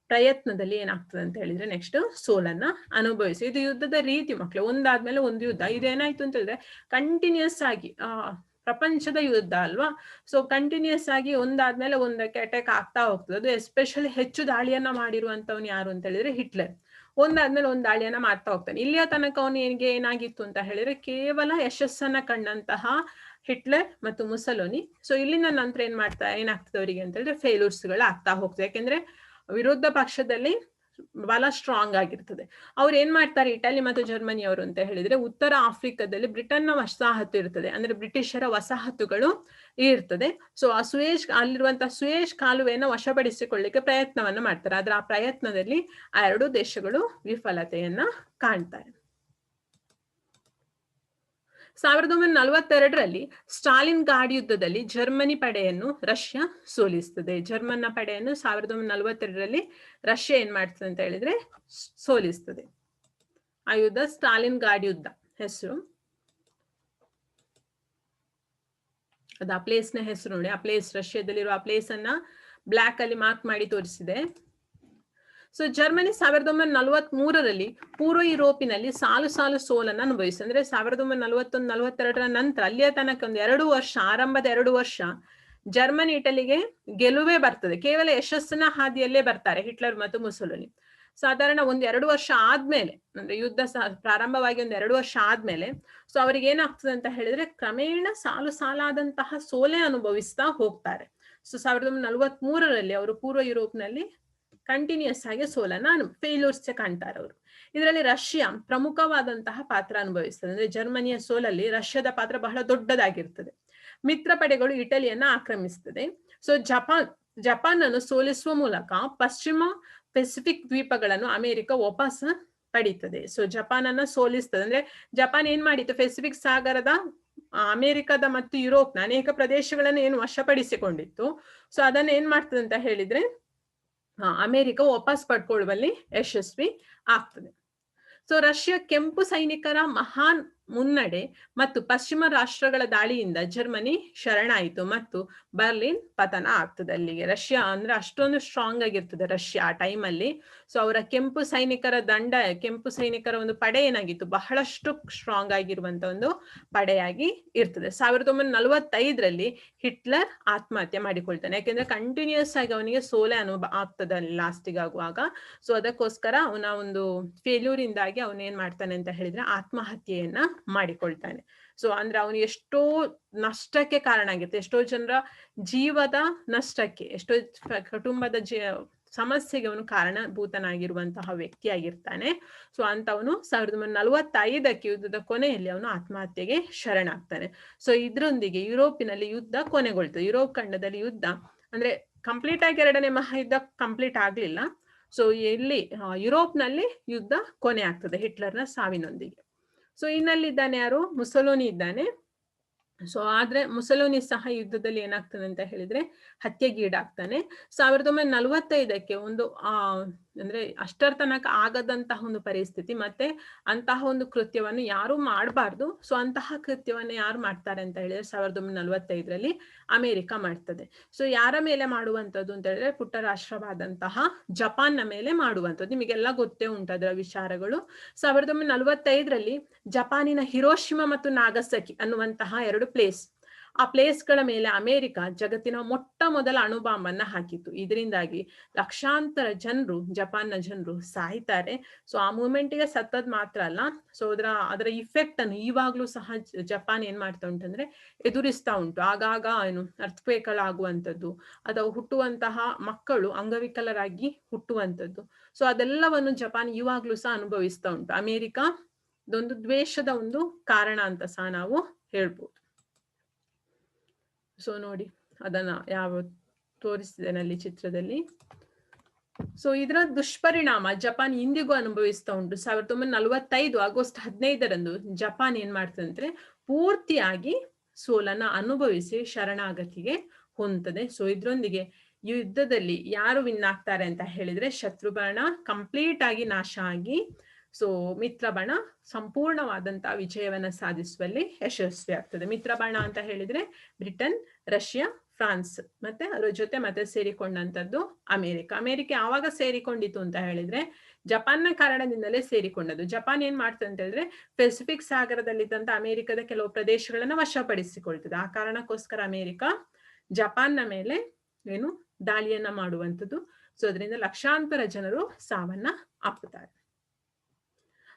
ಪ್ರಯತ್ನದಲ್ಲಿ ಏನಾಗ್ತದೆ ಅಂತ ಹೇಳಿದ್ರೆ ನೆಕ್ಸ್ಟ್ ಸೋಲನ್ನ ಅನುಭವಿಸಿ. ಇದು ಯುದ್ಧದ ರೀತಿ ಮಕ್ಕಳು ಒಂದಾದ್ಮೇಲೆ ಒಂದು ಯುದ್ಧ. ಇದೇನಾಯ್ತು ಅಂತ ಹೇಳಿದ್ರೆ ಕಂಟಿನ್ಯೂಸ್ ಆಗಿ ಪ್ರಪಂಚದ ಯುದ್ಧ ಅಲ್ವಾ? ಸೊ ಕಂಟಿನ್ಯೂಸ್ ಆಗಿ ಒಂದಾದ್ಮೇಲೆ ಒಂದಕ್ಕೆ ಅಟ್ಯಾಕ್ ಆಗ್ತಾ ಹೋಗ್ತದೆ. ಅದು ಎಸ್ಪೆಷಲಿ ಹೆಚ್ಚು ದಾಳಿಯನ್ನ ಮಾಡಿರುವಂತವನು ಯಾರು ಅಂತ ಹೇಳಿದ್ರೆ ಹಿಟ್ಲರ್. ಒಂದಾದ್ಮೇಲೆ ಒಂದು ದಾಳಿಯನ್ನ ಮಾಡ್ತಾ ಹೋಗ್ತಾನೆ. ಇಲ್ಲಿಯ ತನಕ ಅವನು ಏನ್ಗೆ ಏನಾಗಿತ್ತು ಅಂತ ಹೇಳಿದ್ರೆ ಕೇವಲ ಯಶಸ್ಸನ್ನ ಕಂಡಂತಹ ಹಿಟ್ಲರ್ ಮತ್ತು ಮುಸಲೋನಿ. ಸೊ ಇಲ್ಲಿನ ನಂತರ ಏನ್ ಮಾಡ್ತಾ, ಏನಾಗ್ತದೆ ಅವರಿಗೆ ಅಂತ ಹೇಳಿದ್ರೆ ಫೇಲ್ಯೂರ್ಸ್ಗಳು ಆಗ್ತಾ ಹೋಗ್ತದೆ. ಯಾಕೆಂದ್ರೆ ವಿರೋಧ ಪಕ್ಷದಲ್ಲಿ ಬಹಳ ಸ್ಟ್ರಾಂಗ್ ಆಗಿರ್ತದೆ. ಅವ್ರು ಏನ್ ಮಾಡ್ತಾರೆ ಇಟಲಿ ಮತ್ತು ಜರ್ಮನಿ ಅವರು ಅಂತ ಹೇಳಿದ್ರೆ ಉತ್ತರ ಆಫ್ರಿಕಾದಲ್ಲಿ ಬ್ರಿಟನ್ನ ವಸಾಹತು ಇರ್ತದೆ. ಅಂದ್ರೆ ಬ್ರಿಟಿಷರ ವಸಾಹತುಗಳು ಇರ್ತದೆ. ಸೊ ಆ ಸುಯೇಶ್ ಅಲ್ಲಿರುವಂತಹ ಸುಯೇಶ್ ಕಾಲುವೆಯನ್ನು ವಶಪಡಿಸಿಕೊಳ್ಳಿಕ್ಕೆ ಪ್ರಯತ್ನವನ್ನ ಮಾಡ್ತಾರೆ. ಆದ್ರೆ ಆ ಪ್ರಯತ್ನದಲ್ಲಿ ಆ ಎರಡು ದೇಶಗಳು ವಿಫಲತೆಯನ್ನ ಕಾಣ್ತಾರೆ ಸಾವಿರದ ಒಂಬೈನೂರ ನಲವತ್ತೆರಡರಲ್ಲಿ ಸ್ಟಾಲಿನ್ ಗಾಡಿ ಯುದ್ಧದಲ್ಲಿ ಜರ್ಮನಿ ಪಡೆಯನ್ನು ರಷ್ಯಾ ಸೋಲಿಸ್ತದೆ. ಜರ್ಮನ್ನ ಪಡೆಯನ್ನು ಸಾವಿರದ ಒಂಬೈನೂರ ನಲವತ್ತೆರಡರಲ್ಲಿ ರಷ್ಯಾ ಏನ್ ಮಾಡ್ತದೆ ಅಂತ ಹೇಳಿದ್ರೆ ಸೋಲಿಸ್ತದೆ. ಆ ಯುದ್ಧ ಸ್ಟಾಲಿನ್ ಗಾಡಿ ಯುದ್ಧ. ಹೆಸರು? ಅದು ಆ ಪ್ಲೇಸ್ನ ಹೆಸರು ನೋಡಿ. ಆ ಪ್ಲೇಸ್ ರಷ್ಯಾದಲ್ಲಿರುವ ಆ ಪ್ಲೇಸ್ ಅನ್ನ ಬ್ಲಾಕ್ ಅಲ್ಲಿ ಮಾರ್ಕ್ ಮಾಡಿ ತೋರಿಸಿದೆ. ಸೊ ಜರ್ಮನಿ ಸಾವಿರದ ಒಂಬೈನೂರ ನಲವತ್ತ್ ಮೂರರಲ್ಲಿ ಪೂರ್ವ ಯುರೋಪಿನಲ್ಲಿ ಸಾಲು ಸಾಲು ಸೋಲನ್ನು ಅನುಭವಿಸಿ ಅಂದ್ರೆ ಸಾವಿರದ ಒಂಬೈನೂರ ನಲವತ್ತೊಂದು, ನಲವತ್ತೆರಡರ ನಂತರ ಅಲ್ಲಿಯ ತನಕ ಒಂದು ಎರಡು ವರ್ಷ, ಆರಂಭದ ಎರಡು ವರ್ಷ ಜರ್ಮನಿ ಇಟಲಿಗೆ ಗೆಲುವೇ ಬರ್ತದೆ. ಕೇವಲ ಯಶಸ್ಸಿನ ಹಾದಿಯಲ್ಲೇ ಬರ್ತಾರೆ ಹಿಟ್ಲರ್ ಮತ್ತು ಮುಸೋಲಿನಿ. ಸಾಧಾರಣ ಒಂದ್ ಎರಡು ವರ್ಷ ಆದ್ಮೇಲೆ, ಅಂದ್ರೆ ಯುದ್ಧ ಪ್ರಾರಂಭವಾಗಿ ಒಂದ್ ಎರಡು ವರ್ಷ ಆದ್ಮೇಲೆ, ಸೊ ಅವ್ರಿಗೆ ಏನಾಗ್ತದೆ ಅಂತ ಹೇಳಿದ್ರೆ ಕ್ರಮೇಣ ಸಾಲು ಸಾಲಾದಂತಹ ಸೋಲೆ ಅನುಭವಿಸ್ತಾ ಹೋಗ್ತಾರೆ. ಸೊ, ಸಾವಿರದ ಒಂಬೈನೂರ ನಲವತ್ತ್ ಮೂರರಲ್ಲಿ ಅವರು ಪೂರ್ವ ಯುರೋಪ್ನಲ್ಲಿ ಕಂಟಿನ್ಯೂಸ್ ಆಗಿ ಸೋಲನ್ನ ಫೇಲ್ಯೂರ್ಸ್ ಕಾಣ್ತಾರೆ ಅವರು. ಇದರಲ್ಲಿ ರಷ್ಯಾ ಪ್ರಮುಖವಾದಂತಹ ಪಾತ್ರ ಅನುಭವಿಸ್ತದೆ. ಅಂದ್ರೆ ಜರ್ಮನಿಯ ಸೋಲಲ್ಲಿ ರಷ್ಯಾದ ಪಾತ್ರ ಬಹಳ ದೊಡ್ಡದಾಗಿರ್ತದೆ. ಮಿತ್ರ ಪಡೆಗಳು ಇಟಲಿಯನ್ನ ಆಕ್ರಮಿಸ್ತದೆ. ಸೊ ಜಪಾನ್ ಜಪಾನ್ ಅನ್ನು ಸೋಲಿಸುವ ಮೂಲಕ ಪಶ್ಚಿಮ ಪೆಸಿಫಿಕ್ ದ್ವೀಪಗಳನ್ನು ಅಮೆರಿಕ ವಾಪಸ್ ಪಡೀತದೆ. ಸೊ ಜಪಾನ್ ಅನ್ನ ಸೋಲಿಸ್ತದೆ. ಅಂದ್ರೆ ಜಪಾನ್ ಏನ್ ಮಾಡಿತ್ತು? ಪೆಸಿಫಿಕ್ ಸಾಗರದ ಅಮೆರಿಕದ ಮತ್ತು ಯುರೋಪ್ನ ಅನೇಕ ಪ್ರದೇಶಗಳನ್ನು ಏನು ವಶಪಡಿಸಿಕೊಂಡಿತ್ತು. ಸೊ ಅದನ್ನ ಏನ್ ಮಾಡ್ತದೆ ಅಂತ ಹೇಳಿದ್ರೆ ಅಮೆರಿಕ ವಾಪಸ್ ಪಡ್ಕೊಳ್ಳುವಲ್ಲಿ ಯಶಸ್ವಿ ಆಗ್ತದೆ. ಸೊ ರಷ್ಯಾ ಕೆಂಪು ಸೈನಿಕರ ಮಹಾನ್ ಮುನ್ನಡೆ ಮತ್ತು ಪಶ್ಚಿಮ ರಾಷ್ಟ್ರಗಳ ದಾಳಿಯಿಂದ ಜರ್ಮನಿ ಶರಣಾಯಿತು ಮತ್ತು ಬರ್ಲಿನ್ ಪತನ ಆಗ್ತದೆ ಅಲ್ಲಿಗೆ. ರಷ್ಯಾ ಅಂದ್ರೆ ಅಷ್ಟೊಂದು ಸ್ಟ್ರಾಂಗ್ ಆಗಿರ್ತದೆ ರಷ್ಯಾ ಆ ಟೈಮಲ್ಲಿ ಸೊ ಅವರ ಕೆಂಪು ಸೈನಿಕರ ದಂಡ, ಕೆಂಪು ಸೈನಿಕರ ಒಂದು ಪಡೆ ಏನಾಗಿತ್ತು? ಬಹಳಷ್ಟು ಸ್ಟ್ರಾಂಗ್ ಆಗಿರುವಂತ ಒಂದು ಪಡೆಯಾಗಿ ಇರ್ತದೆ. ಸಾವಿರದ ಒಂಬೈನೂರ ನಲವತ್ತೈದರಲ್ಲಿ ಹಿಟ್ಲರ್ ಆತ್ಮಹತ್ಯೆ ಮಾಡಿಕೊಳ್ತಾನೆ. ಯಾಕೆಂದ್ರೆ ಕಂಟಿನ್ಯೂಸ್ ಆಗಿ ಅವನಿಗೆ ಸೋಲೆ ಅನುಭವ ಆಗ್ತದೆ ಲಾಸ್ಟಿಗೆ ಆಗುವಾಗ. ಸೊ ಅದಕ್ಕೋಸ್ಕರ ಅವನ ಒಂದು ಫೇಲ್ಯೂರ್ ಇಂದಾಗಿ ಅವನ ಏನ್ ಮಾಡ್ತಾನೆ ಅಂತ ಹೇಳಿದ್ರೆ ಆತ್ಮಹತ್ಯೆಯನ್ನ ಮಾಡಿಕೊಳ್ತಾನೆ. ಸೊ ಅಂದ್ರೆ ಅವನು ಎಷ್ಟೋ ನಷ್ಟಕ್ಕೆ ಕಾರಣ ಆಗಿರುತ್ತೆ ಎಷ್ಟೋ ಜನರ ಜೀವದ ನಷ್ಟಕ್ಕೆ, ಎಷ್ಟೋ ಕುಟುಂಬದ ಜೀ ಸಮಸ್ಯೆಗೆ ಅವನು ಕಾರಣಭೂತನಾಗಿರುವಂತಹ ವ್ಯಕ್ತಿಯಾಗಿರ್ತಾನೆ. ಸೊ ಅಂತವನು ಸಾವಿರದ ಒಂಬೈನೂರ ನಲವತ್ತೈದಕ್ಕೆ ಯುದ್ಧದ ಕೊನೆಯಲ್ಲಿ ಅವನು ಆತ್ಮಹತ್ಯೆಗೆ ಶರಣಾಗ್ತಾನೆ. ಸೊ ಇದ್ರೊಂದಿಗೆ ಯುರೋಪಿನಲ್ಲಿ ಯುದ್ಧ ಕೊನೆಗೊಳ್ತದೆ ಯುರೋಪ್ ಖಂಡದಲ್ಲಿ ಯುದ್ಧ ಅಂದ್ರೆ ಕಂಪ್ಲೀಟ್ ಆಗಿ ಎರಡನೇ ಮಹಾಯುದ್ಧ ಕಂಪ್ಲೀಟ್ ಆಗ್ಲಿಲ್ಲ. ಸೊ ಇಲ್ಲಿ ಯುರೋಪ್ನಲ್ಲಿ ಯುದ್ಧ ಕೊನೆ ಆಗ್ತದೆ ಹಿಟ್ಲರ್ನ ಸಾವಿನೊಂದಿಗೆ. ಸೊ ಇನ್ನಲ್ಲಿದ್ದಾನೆ ಯಾರು? ಮುಸಲೋನಿ ಇದ್ದಾನೆ. ಸೊ ಆದ್ರೆ ಮುಸಲೋನಿ ಸಹ ಯುದ್ಧದಲ್ಲಿ ಏನಾಗ್ತಾನೆ ಅಂತ ಹೇಳಿದ್ರೆ ಹತ್ಯೆಗೀಡಾಗ್ತಾನೆ. ಸಾವಿರದ ಒಂಬೈನೂರ ನಲವತ್ತೈದಕ್ಕೆ ಒಂದು, ಆ, ಅಂದ್ರೆ ಅಷ್ಟರ ತನಕ ಆಗದಂತಹ ಒಂದು ಪರಿಸ್ಥಿತಿ, ಮತ್ತೆ ಅಂತಹ ಒಂದು ಕೃತ್ಯವನ್ನು ಯಾರು ಮಾಡಬಾರ್ದು. ಸೊ ಅಂತಹ ಕೃತ್ಯವನ್ನು ಯಾರು ಮಾಡ್ತಾರೆ ಅಂತ ಹೇಳಿದ್ರೆ ಸಾವಿರದ ಒಂಬೈನೂರ ನಲವತ್ತೈದರಲ್ಲಿ ಅಮೆರಿಕ ಮಾಡ್ತದೆ. ಸೊ ಯಾರ ಮೇಲೆ ಮಾಡುವಂಥದ್ದು ಅಂತ ಹೇಳಿದ್ರೆ ಪುಟ್ಟ ರಾಷ್ಟ್ರವಾದಂತಹ ಜಪಾನ್ನ ಮೇಲೆ ಮಾಡುವಂಥದ್ದು. ನಿಮಗೆಲ್ಲ ಗೊತ್ತೇ ಉಂಟು ಅದರ ವಿಚಾರಗಳು. ಸಾವಿರದ ಒಂಬೈನೂರ ನಲವತ್ತೈದರಲ್ಲಿ ಜಪಾನಿನ ಹಿರೋಶಿಮಾ ಮತ್ತು ನಾಗಸಕಿ ಅನ್ನುವಂತಹ ಎರಡು ಪ್ಲೇಸ್ ಆ ಪ್ಲೇಸ್ಗಳ ಮೇಲೆ ಅಮೇರಿಕ ಜಗತ್ತಿನ ಮೊಟ್ಟ ಮೊದಲ ಅಣುಬಾಂಬನ್ನ ಹಾಕಿತ್ತು. ಇದರಿಂದಾಗಿ ಲಕ್ಷಾಂತರ ಜನರು, ಜಪಾನ್ನ ಜನರು ಸಾಯ್ತಾರೆ. ಸೊ ಆ ಮೂಮೆಂಟ್ಗೆ ಸತ್ತದ್ ಮಾತ್ರ ಅಲ್ಲ. ಸೊ ಅದರ ಅದರ ಇಫೆಕ್ಟ್ ಅನ್ನು ಇವಾಗ್ಲೂ ಸಹ ಜಪಾನ್ ಏನ್ ಮಾಡ್ತಾ ಉಂಟಂದ್ರೆ ಎದುರಿಸ್ತಾ ಉಂಟು. ಆಗಾಗ ಏನು ಅರ್ಥಪೇಕಳಾಗುವಂಥದ್ದು ಅಥವಾ ಹುಟ್ಟುವಂತಹ ಮಕ್ಕಳು ಅಂಗವಿಕಲರಾಗಿ ಹುಟ್ಟುವಂಥದ್ದು. ಸೊ ಅದೆಲ್ಲವನ್ನು ಜಪಾನ್ ಇವಾಗ್ಲೂ ಸಹ ಅನುಭವಿಸ್ತಾ ಉಂಟು. ಅಮೇರಿಕಾ ಇದೊಂದು ದ್ವೇಷದ ಒಂದು ಕಾರಣ ಅಂತ ಸಹ ನಾವು ಹೇಳ್ಬೋದು. ಸೊ ನೋಡಿ, ಅದನ್ನ ಯಾವ ತೋರಿಸಿದ್ದೇನೆ ಅಲ್ಲಿ ಚಿತ್ರದಲ್ಲಿ. ಸೊ ಇದರ ದುಷ್ಪರಿಣಾಮ ಜಪಾನ್ ಇಂದಿಗೂ ಅನುಭವಿಸ್ತಾ ಉಂಟು. ಸಾವಿರದ ಒಂಬೈನೂರ ನಲವತ್ತೈದು ಆಗಸ್ಟ್ ಹದಿನೈದರಂದು ಜಪಾನ್ ಏನ್ ಮಾಡ್ತದಂದ್ರೆ ಪೂರ್ತಿಯಾಗಿ ಸೋಲನ್ನ ಅನುಭವಿಸಿ ಶರಣಾಗತಿಗೆ ಹೊಂದದೆ ಸೊ ಇದ್ರೊಂದಿಗೆ ಯುದ್ಧದಲ್ಲಿ ಯಾರು ವಿನ್ ಆಗ್ತಾರೆ ಅಂತ ಹೇಳಿದ್ರೆ ಶತ್ರುಬಣ ಕಂಪ್ಲೀಟ್ ಆಗಿ ನಾಶ ಆಗಿ ಸೊ ಮಿತ್ರಬಣ ಸಂಪೂರ್ಣವಾದಂತಹ ವಿಜಯವನ್ನ ಸಾಧಿಸುವಲ್ಲಿ ಯಶಸ್ವಿ ಆಗ್ತದೆ ಮಿತ್ರಬಣ ಅಂತ ಹೇಳಿದ್ರೆ ಬ್ರಿಟನ್, ರಷ್ಯಾ, ಫ್ರಾನ್ಸ್ ಮತ್ತೆ ಅದರ ಜೊತೆ ಮತ್ತೆ ಸೇರಿಕೊಂಡಂತದ್ದು ಅಮೆರಿಕ. ಅಮೆರಿಕ ಯಾವಾಗ ಸೇರಿಕೊಂಡಿತು ಅಂತ ಹೇಳಿದ್ರೆ ಜಪಾನ್ನ ಕಾರಣದಿಂದಲೇ ಸೇರಿಕೊಂಡದ್ದು. ಜಪಾನ್ ಏನ್ ಮಾಡ್ತದೆ ಅಂತ ಹೇಳಿದ್ರೆ ಪೆಸಿಫಿಕ್ ಸಾಗರದಲ್ಲಿದ್ದಂತ ಅಮೆರಿಕದ ಕೆಲವು ಪ್ರದೇಶಗಳನ್ನ ವಶಪಡಿಸಿಕೊಳ್ತದೆ. ಆ ಕಾರಣಕ್ಕೋಸ್ಕರ ಅಮೆರಿಕ ಜಪಾನ್ನ ಮೇಲೆ ಏನು ದಾಳಿಯನ್ನ ಮಾಡುವಂಥದ್ದು. ಸೊ ಅದರಿಂದ ಲಕ್ಷಾಂತರ ಜನರು ಸಾವನ್ನ ಅಪ್ಪುತ್ತಾರೆ.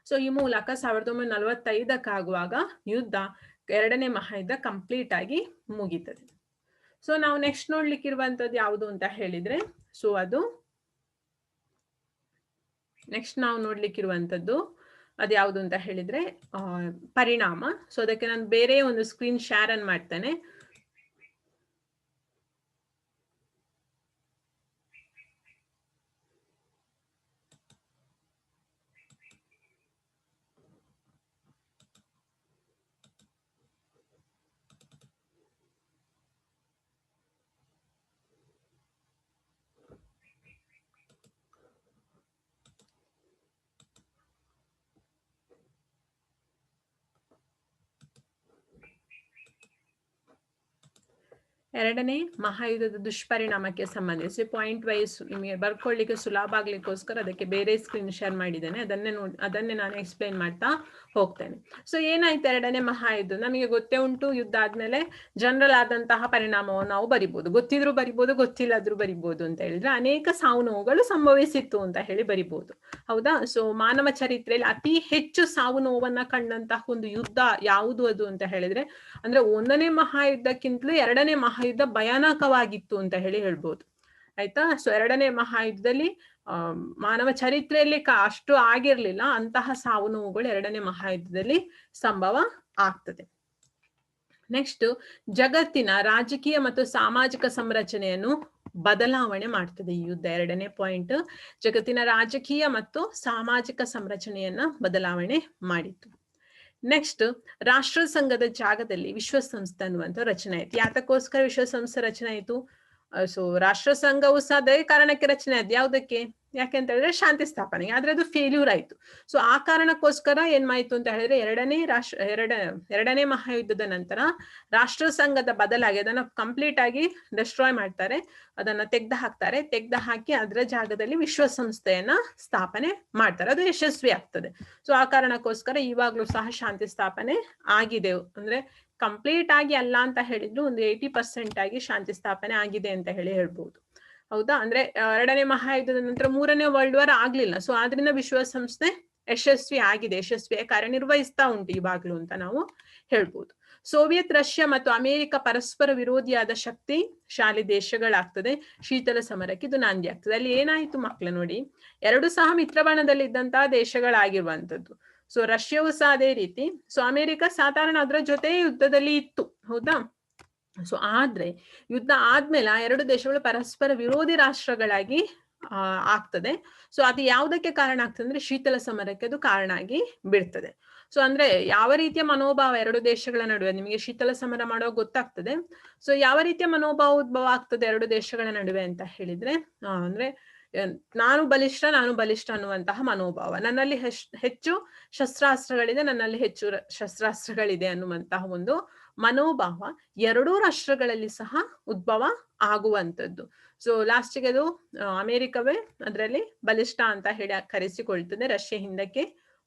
ಸೊ ಈ ಮೂಲಕ ಸಾವಿರದ ಒಂಬೈನೂರ ನಲವತ್ತೈದಕ್ಕಾಗುವಾಗ ಯುದ್ಧ ಎರಡನೇ ಮಹಾಯುದ್ಧ ಕಂಪ್ಲೀಟ್ ಆಗಿ ಮುಗೀತದೆ. ಸೊ ನಾವು ನೆಕ್ಸ್ಟ್ ನೋಡ್ಲಿಕ್ಕಿರುವಂತದ್ದು ಯಾವುದು ಅಂತ ಹೇಳಿದ್ರೆ ಸೊ ಅದು ನೆಕ್ಸ್ಟ್ ನಾವು ನೋಡ್ಲಿಕ್ಕಿರುವಂತದ್ದು ಅದು ಯಾವುದು ಅಂತ ಹೇಳಿದ್ರೆ ಪರಿಣಾಮ. ಸೊ ಅದಕ್ಕೆ ನಾನು ಬೇರೆ ಒಂದು ಸ್ಕ್ರೀನ್ ಶೇರ್ ಅನ್ನು ಮಾಡ್ತೇನೆ. ಎರಡನೇ ಮಹಾಯುದ್ಧದ ದುಷ್ಪರಿಣಾಮಕ್ಕೆ ಸಂಬಂಧಿಸಿ ಪಾಯಿಂಟ್ ವೈಸ್ ನಿಮಗೆ ಬರ್ಕೊಳ್ಳಿಕ್ಕೆ ಸುಲಭ ಆಗ್ಲಿಕ್ಕೋಸ್ಕರ ಅದಕ್ಕೆ ಬೇರೆ ಸ್ಕ್ರೀನ್ ಶೇರ್ ಮಾಡಿದ್ದೇನೆ. ಅದನ್ನೇ ನೋಡಿ ಅದನ್ನೇ ನಾನು ಎಕ್ಸ್ಪ್ಲೈನ್ ಮಾಡ್ತಾ ಹೋಗ್ತೇನೆ. ಸೊ ಏನಾಯ್ತು ಎರಡನೇ ಮಹಾಯುದ್ಧ? ನಮಗೆ ಗೊತ್ತೇ ಉಂಟು, ಯುದ್ಧ ಆದ್ಮೇಲೆ ಜನರಲ್ ಆದಂತಹ ಪರಿಣಾಮವನ್ನು ನಾವು ಬರಿಬಹುದು ಗೊತ್ತಿದ್ರು ಬರಿಬಹುದು ಗೊತ್ತಿಲ್ಲದ್ರೂ ಬರಿಬಹುದು ಅಂತ ಹೇಳಿದ್ರೆ ಅನೇಕ ಸಾವು ನೋವುಗಳು ಸಂಭವಿಸಿತ್ತು ಅಂತ ಹೇಳಿ ಬರಿಬಹುದು ಹೌದಾ? ಸೊ ಮಾನವ ಚರಿತ್ರೆಯಲ್ಲಿ ಅತಿ ಹೆಚ್ಚು ಸಾವು ನೋವನ್ನ ಕಂಡಂತಹ ಒಂದು ಯುದ್ಧ ಯಾವುದು ಅದು ಅಂತ ಹೇಳಿದ್ರೆ, ಅಂದ್ರೆ ಒಂದನೇ ಮಹಾಯುದ್ಧಕ್ಕಿಂತಲೂ ಎರಡನೇ ಮಹಾಯುದ್ಧ ಭಯಾನಕವಾಗಿತ್ತು ಅಂತ ಹೇಳಿ ಹೇಳ್ಬೋದು. ಆಯ್ತಾ? ಸೊ ಎರಡನೇ ಮಹಾಯುದ್ಧದಲ್ಲಿ ಮಾನವ ಚರಿತ್ರೆಯಲ್ಲಿ ಅಷ್ಟು ಆಗಿರ್ಲಿಲ್ಲ. ಅಂತಹ ಸಾವು ನೋವುಗಳು ಎರಡನೇ ಮಹಾಯುದ್ಧದಲ್ಲಿ ಸಂಭವ ಆಗ್ತದೆ. ನೆಕ್ಸ್ಟ್ ಜಗತ್ತಿನ ರಾಜಕೀಯ ಮತ್ತು ಸಾಮಾಜಿಕ ಸಂರಚನೆಯನ್ನು ಬದಲಾವಣೆ ಮಾಡ್ತದೆ ಈ ಯುದ್ಧ. ಎರಡನೇ ಪಾಯಿಂಟ್ ಜಗತ್ತಿನ ರಾಜಕೀಯ ಮತ್ತು ಸಾಮಾಜಿಕ ಸಂರಚನೆಯನ್ನ ಬದಲಾವಣೆ ಮಾಡಿತು ನೆಕ್ಸ್ಟ್ ರಾಷ್ಟ್ರ ಸಂಘದ ಜಾಗದಲ್ಲಿ ವಿಶ್ವಸಂಸ್ಥೆ ಅನ್ನುವಂಥ ರಚನೆ ಆಯ್ತು. ಯಾತಕ್ಕೋಸ್ಕರ ವಿಶ್ವಸಂಸ್ಥೆ ರಚನೆ ಆಯ್ತು? ಸೊ ರಾಷ್ಟ್ರ ಸಂಘವು ಸಹ ಅದೇ ಕಾರಣಕ್ಕೆ ರಚನೆ ಆಯ್ತು. ಯಾವುದಕ್ಕೆ? ಯಾಕೆಂತ ಹೇಳಿದ್ರೆ ಶಾಂತಿ ಸ್ಥಾಪನೆಗೆ. ಆದ್ರೆ ಅದು ಫೇಲ್ಯೂರ್ ಆಯ್ತು. ಸೊ ಆ ಕಾರಣಕ್ಕೋಸ್ಕರ ಏನ್ಮಾಯ್ತು ಅಂತ ಹೇಳಿದ್ರೆ ಎರಡನೇ ರಾಷ್ಟ್ರ, ಎರಡ, ಎರಡನೇ ಮಹಾಯುದ್ಧದ ನಂತರ ರಾಷ್ಟ್ರ ಸಂಘದ ಬದಲಾಗಿ ಅದನ್ನ ಕಂಪ್ಲೀಟ್ ಆಗಿ ಡೆಸ್ಟ್ರಾಯ್ ಮಾಡ್ತಾರೆ. ಅದನ್ನ ತೆಗ್ದು ಹಾಕ್ತಾರೆ. ತೆಗ್ದು ಹಾಕಿ ಅದರ ಜಾಗದಲ್ಲಿ ವಿಶ್ವಸಂಸ್ಥೆಯನ್ನ ಸ್ಥಾಪನೆ ಮಾಡ್ತಾರೆ. ಅದು ಯಶಸ್ವಿ ಆಗ್ತದೆ ಸೊ ಆ ಕಾರಣಕ್ಕೋಸ್ಕರ ಇವಾಗ್ಲೂ ಸಹ ಶಾಂತಿ ಸ್ಥಾಪನೆ ಆಗಿದೆ. ಅಂದ್ರೆ ಕಂಪ್ಲೀಟ್ ಆಗಿ ಅಲ್ಲ ಅಂತ ಹೇಳಿದ್ರು ಒಂದು ಏಯ್ಟಿ ಪರ್ಸೆಂಟ್ ಆಗಿ ಶಾಂತಿ ಸ್ಥಾಪನೆ ಆಗಿದೆ ಅಂತ ಹೇಳಿ ಹೇಳ್ಬೋದು. ಹೌದಾ? ಅಂದ್ರೆ ಎರಡನೇ ಮಹಾಯುದ್ಧದ ನಂತರ ಮೂರನೇ ವರ್ಲ್ಡ್ ವಾರ್ ಆಗ್ಲಿಲ್ಲ. ಸೊ ಆದ್ರಿಂದ ವಿಶ್ವಸಂಸ್ಥೆ ಯಶಸ್ವಿ ಆಗಿದೆ. ಯಶಸ್ವಿಯ ಕಾರ್ಯನಿರ್ವಹಿಸ್ತಾ ಉಂಟು ಇವಾಗ್ಲೂ ಅಂತ ನಾವು ಹೇಳ್ಬೋದು. ಸೋವಿಯತ್, ರಷ್ಯಾ ಮತ್ತು ಅಮೆರಿಕ ಪರಸ್ಪರ ವಿರೋಧಿಯಾದ ಶಕ್ತಿ ಶಾಲೆ ದೇಶಗಳಾಗ್ತದೆ. ಶೀತಲ ಸಮರಕ್ಕೆ ಇದು ನಾಂದಿ ಆಗ್ತದೆ ಅಲ್ಲಿ ಏನಾಯ್ತು ಮಕ್ಳು ನೋಡಿ, ಎರಡು ಸಹ ಮಿತ್ರಬಾಣದಲ್ಲಿ ಇದ್ದಂತಹ ದೇಶಗಳಾಗಿರುವಂತದ್ದು ಸೊ ರಷ್ಯಾವು ಸಹ ಅದೇ ರೀತಿ. ಸೊ ಅಮೆರಿಕ ಸಾಧಾರಣ ಅದರ ಜೊತೆ ಯುದ್ಧದಲ್ಲಿ ಇತ್ತು. ಹೌದಾ? ಸೊ ಆದ್ರೆ ಯುದ್ಧ ಆದ್ಮೇಲೆ ಆ ಎರಡು ದೇಶಗಳು ಪರಸ್ಪರ ವಿರೋಧಿ ರಾಷ್ಟ್ರಗಳಾಗಿ ಆ, ಆಗ್ತದೆ. ಸೊ ಅದು ಯಾವುದಕ್ಕೆ ಕಾರಣ ಆಗ್ತದೆ ಅಂದ್ರೆ ಶೀತಲ ಸಮರಕ್ಕೆ ಅದು ಕಾರಣ ಆಗಿ ಬಿಡ್ತದೆ ಸೊ ಅಂದ್ರೆ ಯಾವ ರೀತಿಯ ಮನೋಭಾವ ಎರಡು ದೇಶಗಳ ನಡುವೆ? ನಿಮಗೆ ಶೀತಲ ಸಮರ ಮಾಡೋ ಗೊತ್ತಾಗ್ತದೆ. ಸೊ ಯಾವ ರೀತಿಯ ಮನೋಭಾವ ಉದ್ಭವ ಆಗ್ತದೆ ಎರಡು ದೇಶಗಳ ನಡುವೆ ಅಂತ ಹೇಳಿದ್ರೆ? ಅಂದ್ರೆ ನಾನು ಬಲಿಷ್ಠ ನಾನು ಬಲಿಷ್ಠ ಅನ್ನುವಂತಹ ಮನೋಭಾವ. ನನ್ನಲ್ಲಿ ಹೆಚ್ಚು ಶಸ್ತ್ರಾಸ್ತ್ರಗಳಿದೆ, ನನ್ನಲ್ಲಿ ಹೆಚ್ಚು ಶಸ್ತ್ರಾಸ್ತ್ರಗಳಿದೆ ಅನ್ನುವಂತಹ ಒಂದು ಮನೋಭಾವ ಎರಡೂ ರಾಷ್ಟ್ರಗಳಲ್ಲಿ ಸಹ ಉದ್ಭವ ಆಗುವಂತದ್ದು ಸೊ ಲಾಸ್ಟಿಗೆ ಅದು ಅಮೆರಿಕವೇ ಅದರಲ್ಲಿ ಬಲಿಷ್ಠ ಅಂತ ಹೇಳಿ ಕರೆಸಿಕೊಳ್ತದೆ, ರಷ್ಯಾ ಹಿಂದಕ್ಕೆ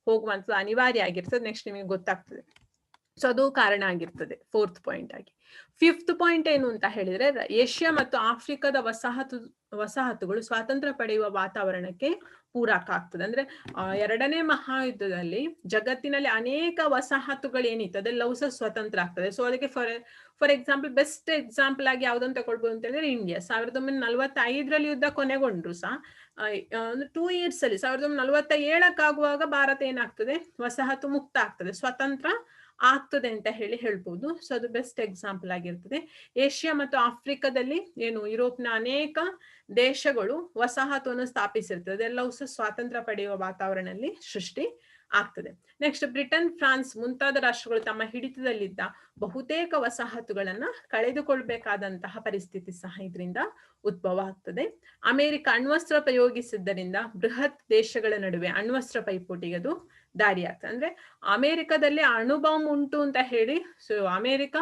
ಹೋಗುವಂಥದ್ದು ಅನಿವಾರ್ಯ ಆಗಿರ್ತದೆ. ನೆಕ್ಸ್ಟ್ ನಿಮಗೆ ಗೊತ್ತಾಗ್ತದೆ. ಸೊ ಅದು ಕಾರಣ ಆಗಿರ್ತದೆ ಫೋರ್ತ್ ಪಾಯಿಂಟ್ ಆಗಿ. ಫಿಫ್ತ್ ಪಾಯಿಂಟ್ ಏನು ಅಂತ ಹೇಳಿದ್ರೆ, ಏಷ್ಯಾ ಮತ್ತು ಆಫ್ರಿಕಾದ ವಸಾಹತು, ವಸಾಹತುಗಳು ಸ್ವಾತಂತ್ರ್ಯ ಪಡೆಯುವ ವಾತಾವರಣಕ್ಕೆ ಪೂರಕ ಆಗ್ತದೆ. ಅಂದ್ರೆ ಎರಡನೇ ಮಹಾಯುದ್ಧದಲ್ಲಿ ಜಗತ್ತಿನಲ್ಲಿ ಅನೇಕ ವಸಾಹತುಗಳು ಏನಿತ್ತು ಅದೆಲ್ಲವೂ ಸಹ ಸ್ವತಂತ್ರ ಆಗ್ತದೆ. ಸೊ ಅದಕ್ಕೆ for for example best example ಆಗಿ ಯಾವ್ದನ್ನು ತಗೊಳ್ಬೋದು ಅಂತ ಹೇಳಿದ್ರೆ ಇಂಡಿಯಾ ಸಾವಿರದ ಒಂಬೈನೂರ ನಲ್ವತ್ತೈದರಲ್ಲಿ ಯುದ್ಧ ಕೊನೆಗೊಂಡ್ರು ಸಹ ಒಂದು ಟೂ ಇಯರ್ಸ್ ಅಲ್ಲಿ, ಸಾವಿರದ ಒಂಬೈನೂರ ನಲ್ವತ್ತ ಏಳಕ್ಕಾಗುವಾಗ ಭಾರತ ಏನಾಗ್ತದೆ? ವಸಾಹತು ಮುಕ್ತ ಆಗ್ತದೆ. ಸ್ವತಂತ್ರ ಆಗ್ತದೆ ಅಂತ ಹೇಳಿ ಹೇಳ್ಬೋದು. ಸೊ ಅದು ಬೆಸ್ಟ್ ಎಕ್ಸಾಂಪಲ್ ಆಗಿರ್ತದೆ. ಏಷ್ಯಾ ಮತ್ತು ಆಫ್ರಿಕಾದಲ್ಲಿ ಏನು, ಯುರೋಪ್ನ ಅನೇಕ ದೇಶಗಳು ವಸಾಹತುವನ್ನು ಸ್ಥಾಪಿಸಿರ್ತದೆ. ಅದೆಲ್ಲವೂ ಸಹ ಸ್ವಾತಂತ್ರ್ಯ ಪಡೆಯುವ ವಾತಾವರಣದಲ್ಲಿ ಸೃಷ್ಟಿ ಆಗ್ತದೆ. ನೆಕ್ಸ್ಟ್ ಬ್ರಿಟನ್, ಫ್ರಾನ್ಸ್ ಮುಂತಾದ ರಾಷ್ಟ್ರಗಳು ತಮ್ಮ ಹಿಡಿತದಲ್ಲಿದ್ದ ಬಹುತೇಕ ವಸಾಹತುಗಳನ್ನ ಕಳೆದುಕೊಳ್ಬೇಕಾದಂತಹ ಪರಿಸ್ಥಿತಿ ಸಹ ಇದರಿಂದ ಉದ್ಭವ ಆಗ್ತದೆ. ಅಮೆರಿಕ ಅಣ್ವಸ್ತ್ರ ಪ್ರಯೋಗಿಸಿದ್ದರಿಂದ ಬೃಹತ್ ದೇಶಗಳ ನಡುವೆ ಅಣ್ವಸ್ತ್ರ ಪೈಪೋಟಿಗೆ ಅದು ದಾರಿ ಆಗ್ತದೆ. ಅಂದ್ರೆ ಅಮೆರಿಕದಲ್ಲಿ ಅಣುಬಾಂಬ್ ಉಂಟು ಅಂತ ಹೇಳಿ ಸೊ ಅಮೆರಿಕ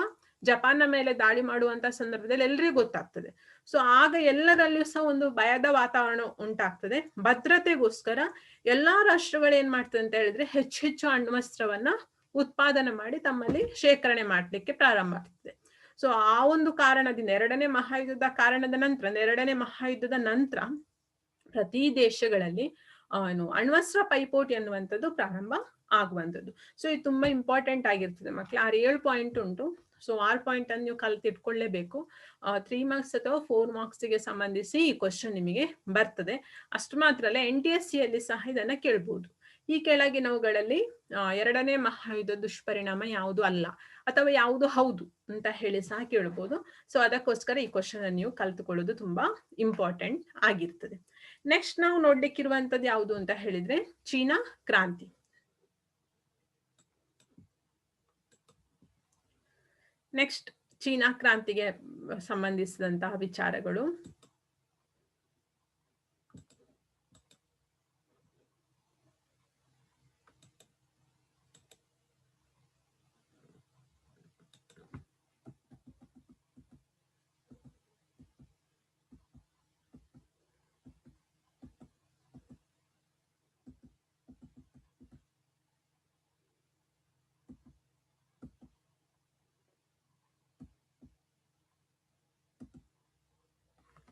ಜಪಾನ್ನ ಮೇಲೆ ದಾಳಿ ಮಾಡುವಂತ ಸಂದರ್ಭದಲ್ಲಿ ಎಲ್ರಿಗೂ ಗೊತ್ತಾಗ್ತದೆ. ಸೊ ಆಗ ಎಲ್ಲರಲ್ಲೂ ಸಹ ಒಂದು ಭಯದ ವಾತಾವರಣ ಉಂಟಾಗ್ತದೆ. ಭದ್ರತೆಗೋಸ್ಕರ ಎಲ್ಲಾ ರಾಷ್ಟ್ರಗಳು ಏನ್ ಮಾಡ್ತದೆ ಅಂತ ಹೇಳಿದ್ರೆ ಹೆಚ್ಚು ಹೆಚ್ಚು ಅಣ್ವಸ್ತ್ರವನ್ನ ಉತ್ಪಾದನೆ ಮಾಡಿ ತಮ್ಮಲ್ಲಿ ಶೇಖರಣೆ ಮಾಡ್ಲಿಕ್ಕೆ ಪ್ರಾರಂಭ ಆಗ್ತದೆ. ಸೊ ಆ ಒಂದು ಕಾರಣದಿಂದ, ಎರಡನೇ ಮಹಾಯುದ್ಧದ ಕಾರಣದ ನಂತರ ಎರಡನೇ ಮಹಾಯುದ್ಧದ ನಂತರ ಪ್ರತಿ ದೇಶಗಳಲ್ಲಿ ಏನು, ಅಣ್ವಸ್ತ್ರ ಪೈಪೋಟಿ ಅನ್ನುವಂಥದ್ದು ಪ್ರಾರಂಭ ಆಗುವಂಥದ್ದು. ಸೊ ಇದು ತುಂಬಾ ಇಂಪಾರ್ಟೆಂಟ್ ಆಗಿರ್ತದೆ ಮಕ್ಳು. ಆರು ಏಳು ಪಾಯಿಂಟ್ ಉಂಟು. ಸೊ ಆರು ಪಾಯಿಂಟ್ ಅನ್ನು ನೀವು ಕಲ್ತಿಟ್ಕೊಳ್ಳೇಬೇಕು ತ್ರೀ ಮಾರ್ಕ್ಸ್ ಅಥವಾ ಫೋರ್ ಮಾರ್ಕ್ಸ್ಗೆ ಸಂಬಂಧಿಸಿ ಈ ಕ್ವಶನ್ ನಿಮಗೆ ಬರ್ತದೆ. ಅಷ್ಟು ಮಾತ್ರ ಅಲ್ಲ ಎನ್ ಟಿ ಎಸ್ ಸಿಯಲ್ಲಿ ಸಹ ಇದನ್ನ ಕೇಳ್ಬೋದು. ಈ ಕೆಳಗಿನವುಗಳಲ್ಲಿ ಎರಡನೇ ಮಹಾಯುದ್ಧ ದುಷ್ಪರಿಣಾಮ ಯಾವುದು ಅಲ್ಲ, ಅಥವಾ ಯಾವುದು ಹೌದು ಅಂತ ಹೇಳಿ ಸಹ ಕೇಳ್ಬೋದು. ಸೊ ಅದಕ್ಕೋಸ್ಕರ ಈ ಕ್ವಶನ್ ನೀವು ಕಲ್ತುಕೊಳ್ಳೋದು ತುಂಬಾ ಇಂಪಾರ್ಟೆಂಟ್ ಆಗಿರ್ತದೆ. ನೆಕ್ಸ್ಟ್ ನಾವು ನೋಡ್ಲಿಕ್ಕಿರುವಂತದ್ದು ಯಾವುದು ಅಂತ ಹೇಳಿದ್ರೆ ಚೀನಾ ಕ್ರಾಂತಿ. ನೆಕ್ಸ್ಟ್ ಚೀನಾ ಕ್ರಾಂತಿಗೆ ಸಂಬಂಧಿಸಿದಂತಹ ವಿಚಾರಗಳು.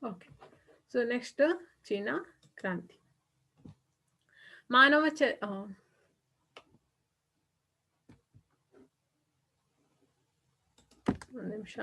ಓಕೆ ಸೊ ನೆಕ್ಸ್ಟ್ ಚೀನಾ ಕ್ರಾಂತಿ ಮಾನವ ಚ ಆ, ಒಂದು ನಿಮಿಷ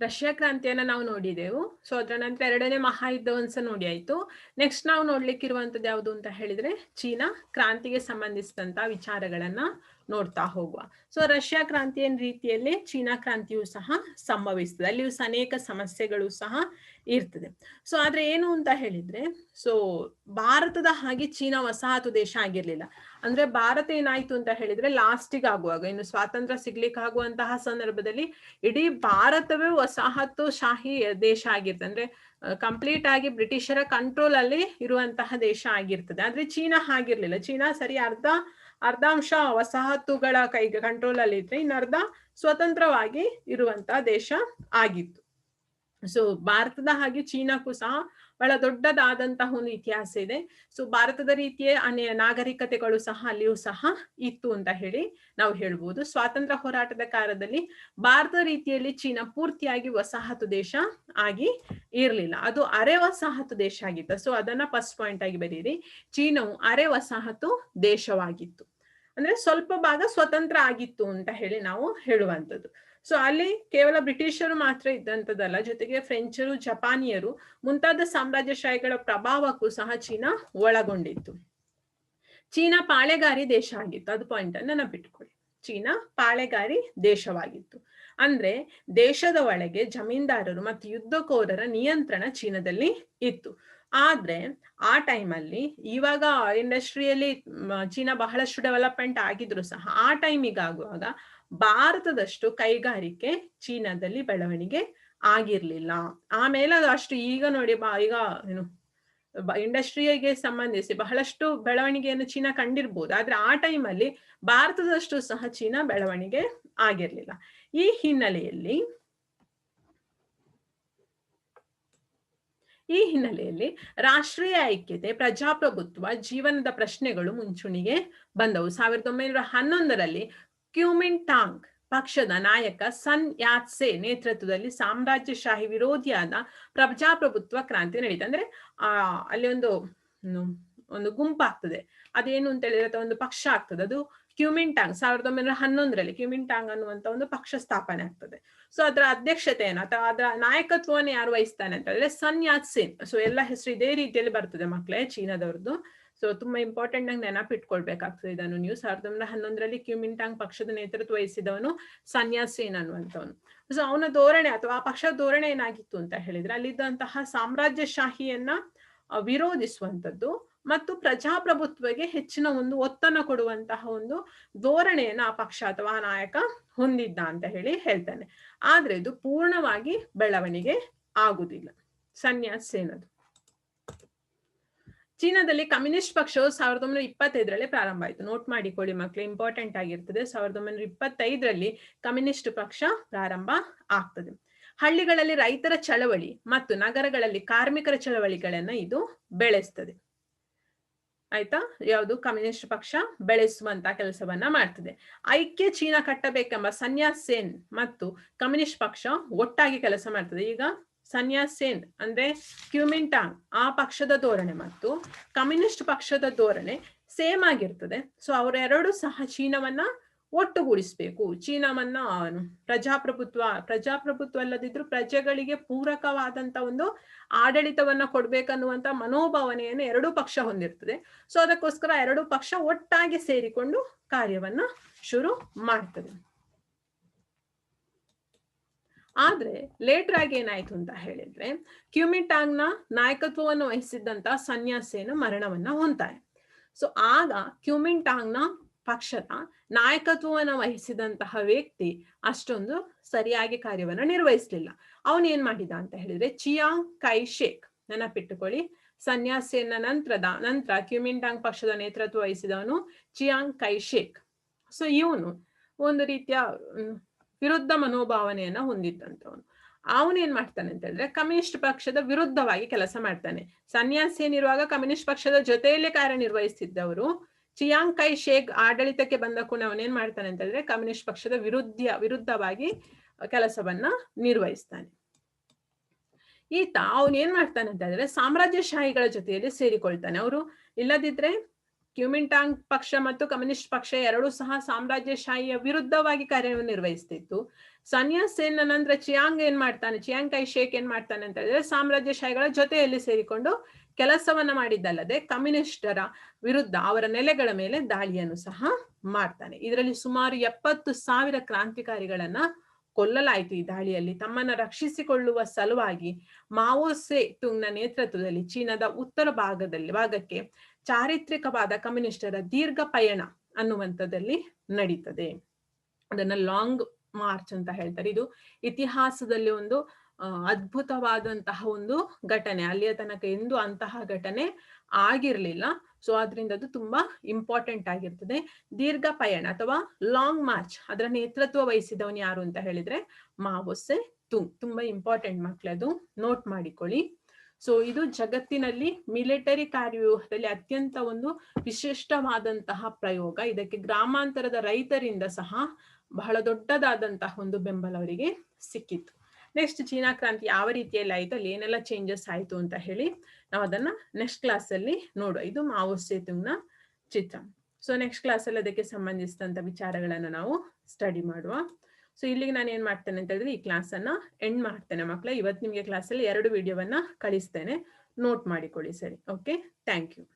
ರಷ್ಯಾ ಕ್ರಾಂತಿಯನ್ನ ನಾವು ನೋಡಿದೆವು. ಸೊ ಅದರ ನಂತರ ಎರಡನೇ ಮಹಾಯುದ್ಧವನ್ನು ಸಹ ನೋಡಿ ಆಯ್ತು. ನೆಕ್ಸ್ಟ್ ನಾವು ನೋಡ್ಲಿಕ್ಕಿರುವಂತದ್ದು ಯಾವುದು ಅಂತ ಹೇಳಿದ್ರೆ, ಚೀನಾ ಕ್ರಾಂತಿಗೆ ಸಂಬಂಧಿಸಿದಂತ ವಿಚಾರಗಳನ್ನ ನೋಡ್ತಾ ಹೋಗುವ. ಸೊ ರಷ್ಯಾ ಕ್ರಾಂತಿಯ ರೀತಿಯಲ್ಲಿ ಚೀನಾ ಕ್ರಾಂತಿಯು ಸಹ ಸಂಭವಿಸ್ತದೆ. ಅಲ್ಲಿಯೂ ಸಹ ಅನೇಕ ಸಮಸ್ಯೆಗಳು ಸಹ ಇರ್ತದೆ. ಸೊ ಆದ್ರೆ ಏನು ಅಂತ ಹೇಳಿದ್ರೆ ಸೊ ಭಾರತದ ಹಾಗೆ ಚೀನಾ ವಸಾಹತು ದೇಶ ಆಗಿರ್ಲಿಲ್ಲ. ಅಂದ್ರೆ ಭಾರತ ಏನಾಯ್ತು ಅಂತ ಹೇಳಿದ್ರೆ ಲಾಸ್ಟಿಗೆ ಆಗುವಾಗ, ಇನ್ನು ಸ್ವಾತಂತ್ರ್ಯ ಸಿಗ್ಲಿಕ್ಕೆ ಆಗುವಂತಹ ಸಂದರ್ಭದಲ್ಲಿ ಇಡೀ ಭಾರತವೇ ವಸಾಹತು ಶಾಹಿ ದೇಶ ಆಗಿರ್ತದೆ. ಅಂದ್ರೆ ಕಂಪ್ಲೀಟ್ ಆಗಿ ಬ್ರಿಟಿಷರ ಕಂಟ್ರೋಲ್ ಅಲ್ಲಿ ಇರುವಂತಹ ದೇಶ ಆಗಿರ್ತದೆ. ಆದ್ರೆ ಚೀನಾ ಹಾಗಿರ್ಲಿಲ್ಲ. ಚೀನಾ ಸರಿ ಅರ್ಧ, ಅರ್ಧಾಂಶ ವಸಾಹತುಗಳ ಕೈಗೆ ಕಂಟ್ರೋಲ್ ಅಲ್ಲಿ ಇದ್ರೆ ಇನ್ನು ಅರ್ಧ ಸ್ವತಂತ್ರವಾಗಿ ಇರುವಂತಹ ದೇಶ ಆಗಿತ್ತು. ಸೊ ಭಾರತದ ಹಾಗೆ ಚೀನಾಕ್ಕೂ ಸಹ ಬಹಳ ದೊಡ್ಡದಾದಂತಹ ಒಂದು ಇತಿಹಾಸ ಇದೆ. ಸೊ ಭಾರತದ ರೀತಿಯ ಅನೇ ನಾಗರಿಕತೆಗಳು ಸಹ ಅಲ್ಲಿಯೂ ಸಹ ಇತ್ತು ಅಂತ ಹೇಳಿ ನಾವು ಹೇಳ್ಬೋದು. ಸ್ವಾತಂತ್ರ್ಯ ಹೋರಾಟದ ಕಾಲದಲ್ಲಿ ಭಾರತದ ರೀತಿಯಲ್ಲಿ ಚೀನಾ ಪೂರ್ತಿಯಾಗಿ ವಸಾಹತು ದೇಶ ಆಗಿ ಇರಲಿಲ್ಲ. ಅದು ಅರೆ ವಸಾಹತು ದೇಶ ಆಗಿತ್ತು. ಸೊ ಅದನ್ನ ಫಸ್ಟ್ ಪಾಯಿಂಟ್ ಆಗಿ ಬರೀರಿ ಚೀನಾವು ಅರೆ ವಸಾಹತು ದೇಶವಾಗಿತ್ತು. ಅಂದ್ರೆ ಸ್ವಲ್ಪ ಭಾಗ ಸ್ವತಂತ್ರ ಆಗಿತ್ತು ಅಂತ ಹೇಳಿ ನಾವು ಹೇಳುವಂಥದ್ದು. ಸೊ ಅಲ್ಲಿ ಕೇವಲ ಬ್ರಿಟಿಷರು ಮಾತ್ರ ಇದ್ದಂಥದ್ದಲ್ಲ, ಜೊತೆಗೆ ಫ್ರೆಂಚರು, ಜಪಾನಿಯರು ಮುಂತಾದ ಸಾಮ್ರಾಜ್ಯಶಾಹಿಗಳ ಪ್ರಭಾವಕ್ಕೂ ಸಹ ಚೀನಾ ಒಳಗೊಂಡಿತ್ತು. ಚೀನಾ ಪಾಳೆಗಾರಿ ದೇಶ ಆಗಿತ್ತು, ಅದು ಪಾಯಿಂಟ್ ಅನ್ನ ನೆನಪಿಟ್ಕೊಳ್ಳಿ. ಚೀನಾ ಪಾಳೆಗಾರಿ ದೇಶವಾಗಿತ್ತು. ಅಂದ್ರೆ ದೇಶದ ಒಳಗೆ ಜಮೀನ್ದಾರರು ಮತ್ತು ಯುದ್ಧಕೋರರ ನಿಯಂತ್ರಣ ಚೀನಾದಲ್ಲಿ ಇತ್ತು. ಆದ್ರೆ ಆ ಟೈಮಲ್ಲಿ ಇವಾಗ ಇಂಡಸ್ಟ್ರಿಯಲ್ಲಿ ಚೀನಾ ಬಹಳಷ್ಟು ಡೆವಲಪ್ಮೆಂಟ್ ಆಗಿದ್ರು ಸಹ, ಆ ಟೈಮಿಗೆ ಆಗುವಾಗ ಭಾರತದಷ್ಟು ಕೈಗಾರಿಕೆ ಚೀನಾದಲ್ಲಿ ಬೆಳವಣಿಗೆ ಆಗಿರ್ಲಿಲ್ಲ. ಆಮೇಲೆ ಅದು ಅಷ್ಟು ಈಗ ನೋಡಿ ಬಾ, ಈಗ ಏನು ಇಂಡಸ್ಟ್ರಿಗೆ ಸಂಬಂಧಿಸಿ ಬಹಳಷ್ಟು ಬೆಳವಣಿಗೆಯನ್ನು ಚೀನಾ ಕಂಡಿರ್ಬೋದು. ಆದ್ರೆ ಆ ಟೈಮಲ್ಲಿ ಭಾರತದಷ್ಟು ಸಹ ಚೀನಾ ಬೆಳವಣಿಗೆ ಆಗಿರ್ಲಿಲ್ಲ. ಈ ಹಿನ್ನೆಲೆಯಲ್ಲಿ ಈ ಹಿನ್ನೆಲೆಯಲ್ಲಿ ರಾಷ್ಟ್ರೀಯ ಐಕ್ಯತೆ, ಪ್ರಜಾಪ್ರಭುತ್ವ, ಜೀವನದ ಪ್ರಶ್ನೆಗಳು ಮುಂಚೂಣಿಗೆ ಬಂದವು. ಸಾವಿರದ ಒಂಬೈನೂರ ಹನ್ನೊಂದರಲ್ಲಿ ಕ್ಯೂಮಿನ್ ಟಾಂಗ್ ಪಕ್ಷದ ನಾಯಕ ಸನ್ ಯಾತ್ಸೆ ನೇತೃತ್ವದಲ್ಲಿ ಸಾಮ್ರಾಜ್ಯಶಾಹಿ ವಿರೋಧಿಯಾದ ಪ್ರಜಾಪ್ರಭುತ್ವ ಕ್ರಾಂತಿ ನಡೀತು ಅಂದ್ರೆ, ಆ, ಅಲ್ಲಿ ಒಂದು ಒಂದು ಗುಂಪಾಗ್ತದೆ ಅದೇನು ಅಂತ ಹೇಳಿದ್ರೆ ಒಂದು ಪಕ್ಷ ಆಗ್ತದೆ. ಅದು ಕ್ಯೂಮಿಂಟಾಂಗ್ ಸಾವಿರದ ಒಂಬೈನೂರ ಹನ್ನೊಂದರಲ್ಲಿ ಕ್ಯೂಮಿಂಟಾಂಗ್ ಅನ್ನುವಂತ ಒಂದು ಪಕ್ಷ ಸ್ಥಾಪನೆ ಆಗ್ತದೆ. ಸೊ ಅದರ ಅಧ್ಯಕ್ಷತೆಯನ್ನು ಅಥವಾ ಅದರ ನಾಯಕತ್ವವನ್ನು ಯಾರು ವಹಿಸ್ತಾನೆ ಅಂತ ಹೇಳಿದ್ರೆ ಸನ್ ಯಾತ್ ಸೇನ್ ಸೊ ಎಲ್ಲ ಹೆಸರು ಇದೇ ರೀತಿಯಲ್ಲಿ ಬರ್ತದೆ ಮಕ್ಕಳೇ, ಚೀನಾದವ್ರದ್ದು. ಸೊ ತುಂಬಾ ಇಂಪಾರ್ಟೆಂಟ್ ನಂಗೆ ನೆನಪಿಟ್ಕೊಳ್ಬೇಕಾಗ್ತದೆ ಇದನ್ನು ನೀವು ಸಾವಿರದ ಒಂಬೈನೂರ ಹನ್ನೊಂದರಲ್ಲಿ ಕ್ಯೂಮಿಂಟಾಂಗ್ ಪಕ್ಷದ ನೇತೃತ್ವ ವಹಿಸಿದವನು ಸನ್ಯಾಸಿ ಸೇನ್ ಅನ್ನುವಂಥವನು. ಸೊ ಅವನ ಧೋರಣೆ ಅಥವಾ ಆ ಪಕ್ಷದ ಧೋರಣೆ ಏನಾಗಿತ್ತು ಅಂತ ಹೇಳಿದ್ರೆ, ಅಲ್ಲಿದ್ದಂತಹ ಸಾಮ್ರಾಜ್ಯಶಾಹಿಯನ್ನ ವಿರೋಧಿಸುವಂಥದ್ದು ಮತ್ತು ಪ್ರಜಾಪ್ರಭುತ್ವಕ್ಕೆ ಹೆಚ್ಚಿನ ಒಂದು ಒತ್ತನ್ನು ಕೊಡುವಂತಹ ಒಂದು ಧೋರಣೆಯನ್ನ ಆ ಪಕ್ಷ ಅಥವಾ ನಾಯಕ ಹೊಂದಿದ್ದ ಅಂತ ಹೇಳಿ ಹೇಳ್ತಾನೆ. ಆದ್ರೆ ಇದು ಪೂರ್ಣವಾಗಿ ಬೆಳವಣಿಗೆ ಆಗುದಿಲ್ಲ. ಸನ್ಯಾಸಿ ಸೇನದು ಚೀನಾದಲ್ಲಿ ಕಮ್ಯುನಿಸ್ಟ್ ಪಕ್ಷವು ಸಾವಿರದ ಒಂಬೈನೂರ ಇಪ್ಪತ್ತೈದರಲ್ಲಿ ಪ್ರಾರಂಭ ಆಯಿತು. ನೋಟ್ ಮಾಡಿಕೊಳ್ಳಿ ಮಕ್ಕಳು ಇಂಪಾರ್ಟೆಂಟ್ ಆಗಿರ್ತದೆ. ಸಾವಿರದ ಒಂಬೈನೂರ ಇಪ್ಪತ್ತೈದರಲ್ಲಿ ಕಮ್ಯುನಿಸ್ಟ್ ಪಕ್ಷ ಪ್ರಾರಂಭ ಆಗ್ತದೆ. ಹಳ್ಳಿಗಳಲ್ಲಿ ರೈತರ ಚಳವಳಿ ಮತ್ತು ನಗರಗಳಲ್ಲಿ ಕಾರ್ಮಿಕರ ಚಳವಳಿಗಳನ್ನ ಇದು ಬೆಳೆಸ್ತದೆ. ಆಯ್ತಾ? ಯಾವುದು? ಕಮ್ಯುನಿಸ್ಟ್ ಪಕ್ಷ ಬೆಳೆಸುವಂತ ಕೆಲಸವನ್ನ ಮಾಡ್ತದೆ. ಐಕ್ಯ ಚೀನಾ ಕಟ್ಟಬೇಕೆಂಬ ಸನ್ಯಾಸ್ ಸೇನ್ ಮತ್ತು ಕಮ್ಯುನಿಸ್ಟ್ ಪಕ್ಷ ಒಟ್ಟಾಗಿ ಕೆಲಸ ಮಾಡ್ತದೆ. ಈಗ ಸನ್ಯಾಸ್ ಸೇನ್ ಅಂದ್ರೆ ಕ್ಯೂಮಿಂಟಾಂಗ್ ಆ ಪಕ್ಷದ ಧೋರಣೆ ಮತ್ತು ಕಮ್ಯುನಿಸ್ಟ್ ಪಕ್ಷದ ಧೋರಣೆ ಸೇಮ್ ಆಗಿರ್ತದೆ. ಸೊ ಅವರೆರಡು ಸಹ ಚೀನಾವನ್ನ ಒಟ್ಟುಗೂಡಿಸ್ಬೇಕು. ಚೀನಾವನ್ನ ಪ್ರಜಾಪ್ರಭುತ್ವ ಪ್ರಜಾಪ್ರಭುತ್ವ ಅಲ್ಲದಿದ್ರು ಪ್ರಜೆಗಳಿಗೆ ಪೂರಕವಾದಂತ ಒಂದು ಆಡಳಿತವನ್ನ ಕೊಡ್ಬೇಕನ್ನುವಂತ ಮನೋಭಾವನೆಯನ್ನು ಎರಡೂ ಪಕ್ಷ ಹೊಂದಿರ್ತದೆ. ಸೊ ಅದಕ್ಕೋಸ್ಕರ ಎರಡೂ ಪಕ್ಷ ಒಟ್ಟಾಗಿ ಸೇರಿಕೊಂಡು ಕಾರ್ಯವನ್ನ ಶುರು ಮಾಡ್ತದೆ. ಆದ್ರೆ ಲೇಟರ್ ಆಗಿ ಏನಾಯ್ತು ಅಂತ ಹೇಳಿದ್ರೆ ಕ್ಯೂಮಿಟಾಂಗ್ನ ನಾಯಕತ್ವವನ್ನು ವಹಿಸಿದ್ದಂತ ಸನ್ಯಾಸೇನ ಮರಣವನ್ನ ಹೊಂತಾರೆ ಸೊ ಆಗ ಕ್ಯೂಮಿಂಟಾಂಗ್ನ ಪಕ್ಷದ ನಾಯಕತ್ವವನ್ನು ವಹಿಸಿದಂತಹ ವ್ಯಕ್ತಿ ಅಷ್ಟೊಂದು ಸರಿಯಾಗಿ ಕಾರ್ಯವನ್ನ ನಿರ್ವಹಿಸಲಿಲ್ಲ. ಅವನು ಏನ್ ಮಾಡಿದ ಅಂತ ಹೇಳಿದ್ರೆ ಚಿಯಾಂಗ್ ಕೈ ಶೇಖ್ ನೆನಪಿಟ್ಟುಕೊಳ್ಳಿ, ಸನ್ಯಾಸಿಯನ್ನ ನಂತರದ ನಂತರ ಕ್ಯೂಮಿಂಟಾಂಗ್ ಪಕ್ಷದ ನೇತೃತ್ವ ವಹಿಸಿದವನು ಚಿಯಾಂಗ್ ಕೈ ಶೇಖ್ ಸೊ ಇವನು ಒಂದು ರೀತಿಯ ವಿರುದ್ಧ ಮನೋಭಾವನೆಯನ್ನ ಹೊಂದಿದ್ದಂಥವನು. ಅವನು ಏನ್ ಮಾಡ್ತಾನೆ ಅಂತ ಹೇಳಿದ್ರೆ ಕಮ್ಯುನಿಸ್ಟ್ ಪಕ್ಷದ ವಿರುದ್ಧವಾಗಿ ಕೆಲಸ ಮಾಡ್ತಾನೆ. ಸನ್ಯಾಸಿಯನಿರುವಾಗ ಕಮ್ಯುನಿಸ್ಟ್ ಪಕ್ಷದ ಜೊತೆಯಲ್ಲೇ ಕಾರ್ಯನಿರ್ವಹಿಸ್ತಿದ್ದವರು ಚಿಯಾಂಗ್ ಕೈ ಶೇಖ್ ಆಡಳಿತಕ್ಕೆ ಬಂದ ಕೂಡ ಅವನೇನ್ ಮಾಡ್ತಾನೆ ಅಂತ ಹೇಳಿದ್ರೆ ಕಮ್ಯುನಿಸ್ಟ್ ಪಕ್ಷದ ವಿರುದ್ಧ ವಿರುದ್ಧವಾಗಿ ಕೆಲಸವನ್ನ ನಿರ್ವಹಿಸ್ತಾನೆ. ಈತ ಅವನೇನ್ ಮಾಡ್ತಾನೆ ಅಂತ ಹೇಳಿದ್ರೆ ಸಾಮ್ರಾಜ್ಯಶಾಹಿಗಳ ಜೊತೆಯಲ್ಲಿ ಸೇರಿಕೊಳ್ತಾನೆ. ಅವರು ಇಲ್ಲದಿದ್ರೆ ಕ್ಯೂಮಿಂಟಾಂಗ್ ಪಕ್ಷ ಮತ್ತು ಕಮ್ಯುನಿಸ್ಟ್ ಪಕ್ಷ ಎರಡೂ ಸಹ ಸಾಮ್ರಾಜ್ಯಶಾಹಿಯ ವಿರುದ್ಧವಾಗಿ ಕಾರ್ಯವನ್ನು ನಿರ್ವಹಿಸ್ತಿತ್ತು. ಸನ್ಯಾ ಸೇನ್ ನಂತರ ಚಿಯಾಂಗ್ ಏನ್ ಮಾಡ್ತಾನೆ? ಚಿಯಾಂಗ್ ಕೈ ಶೇಕ್ ಏನ್ ಮಾಡ್ತಾನೆ ಅಂತ ಹೇಳಿದ್ರೆ ಸಾಮ್ರಾಜ್ಯಶಾಹಿಗಳ ಜೊತೆಯಲ್ಲಿ ಸೇರಿಕೊಂಡು ಕೆಲಸವನ್ನ ಮಾಡಿದ್ದಲ್ಲದೆ ಕಮ್ಯುನಿಸ್ಟರ ವಿರುದ್ಧ ಅವರ ನೆಲೆಗಳ ಮೇಲೆ ದಾಳಿಯನ್ನು ಸಹ ಮಾಡ್ತಾನೆ. ಇದರಲ್ಲಿ ಸುಮಾರು ಎಪ್ಪತ್ತು ಸಾವಿರ ಕ್ರಾಂತಿಕಾರಿಗಳನ್ನ ಕೊಲ್ಲಲಾಯಿತು ಈ ದಾಳಿಯಲ್ಲಿ. ತಮ್ಮನ್ನ ರಕ್ಷಿಸಿಕೊಳ್ಳುವ ಸಲುವಾಗಿ ಮಾವೋ ಸೆ ತುಂಗ್ನ ನೇತೃತ್ವದಲ್ಲಿ ಚೀನಾದ ಉತ್ತರ ಭಾಗದಲ್ಲಿ ಭಾಗಕ್ಕೆ ಚಾರಿತ್ರಿಕವಾದ ಕಮ್ಯುನಿಸ್ಟರ ದೀರ್ಘ ಪಯಣ ಅನ್ನುವಂಥದ್ದಲ್ಲಿ ನಡೀತದೆ. ಅದನ್ನ ಲಾಂಗ್ ಮಾರ್ಚ್ ಅಂತ ಹೇಳ್ತಾರೆ. ಇದು ಇತಿಹಾಸದಲ್ಲಿ ಒಂದು ಅದ್ಭುತವಾದಂತಹ ಒಂದು ಘಟನೆ. ಅಲ್ಲಿಯ ತನಕ ಎಂದು ಅಂತಹ ಘಟನೆ ಆಗಿರ್ಲಿಲ್ಲ. ಸೊ ಅದರಿಂದ ಅದು ತುಂಬಾ ಇಂಪಾರ್ಟೆಂಟ್ ಆಗಿರ್ತದೆ. ದೀರ್ಘ ಪಯಣ ಅಥವಾ ಲಾಂಗ್ ಮಾರ್ಚ್, ಅದರ ನೇತೃತ್ವ ವಹಿಸಿದವನು ಯಾರು ಅಂತ ಹೇಳಿದ್ರೆ ಮಾವೊಸೆ ತು. ತುಂಬಾ ಇಂಪಾರ್ಟೆಂಟ್ ಮಕ್ಳದು. ನೋಟ್ ಮಾಡಿಕೊಳ್ಳಿ. ಸೊ ಇದು ಜಗತ್ತಿನಲ್ಲಿ ಮಿಲಿಟರಿ ಕಾರ್ಯವ್ಯೂಹದಲ್ಲಿ ಅತ್ಯಂತ ಒಂದು ವಿಶಿಷ್ಟವಾದಂತಹ ಪ್ರಯೋಗ. ಇದಕ್ಕೆ ಗ್ರಾಮಾಂತರದ ರೈತರಿಂದ ಸಹ ಬಹಳ ದೊಡ್ಡದಾದಂತಹ ಒಂದು ಬೆಂಬಲ ಅವರಿಗೆ ಸಿಕ್ಕಿತ್ತು. ನೆಕ್ಸ್ಟ್ ಚೀನಾ ಕ್ರಾಂತಿ ಯಾವ ರೀತಿಯಲ್ಲಿ ಆಯ್ತು? ಅಲ್ಲಿ ಏನೆಲ್ಲ ಚೇಂಜಸ್ ಆಯ್ತು ಅಂತ ಹೇಳಿ ನಾವು ಅದನ್ನ ನೆಕ್ಸ್ಟ್ ಕ್ಲಾಸ್ ಅಲ್ಲಿ ನೋಡುವ. ಇದು ಮಾವೋ ಸೇತುಂಗ್ನ ಚಿತ್ರ. ಸೊ ನೆಕ್ಸ್ಟ್ ಕ್ಲಾಸ್ ಅಲ್ಲಿ ಅದಕ್ಕೆ ಸಂಬಂಧಿಸಿದಂತ ವಿಚಾರಗಳನ್ನ ನಾವು ಸ್ಟಡಿ ಮಾಡುವ. ಸೊ ಇಲ್ಲಿಗೆ ನಾನು ಏನ್ ಮಾಡ್ತೇನೆ ಅಂತ ಹೇಳಿದ್ರೆ, ಈ ಕ್ಲಾಸ್ ಅನ್ನ ಎಂಡ್ ಮಾಡ್ತೇನೆ ಮಕ್ಕಳ ಇವತ್ತು ನಿಮ್ಗೆ ಕ್ಲಾಸ್ ಅಲ್ಲಿ ಎರಡು ವಿಡಿಯೋವನ್ನ ಕಳಿಸ್ತೇನೆ. ನೋಟ್ ಮಾಡಿಕೊಳ್ಳಿ ಸರಿ. Okay thank you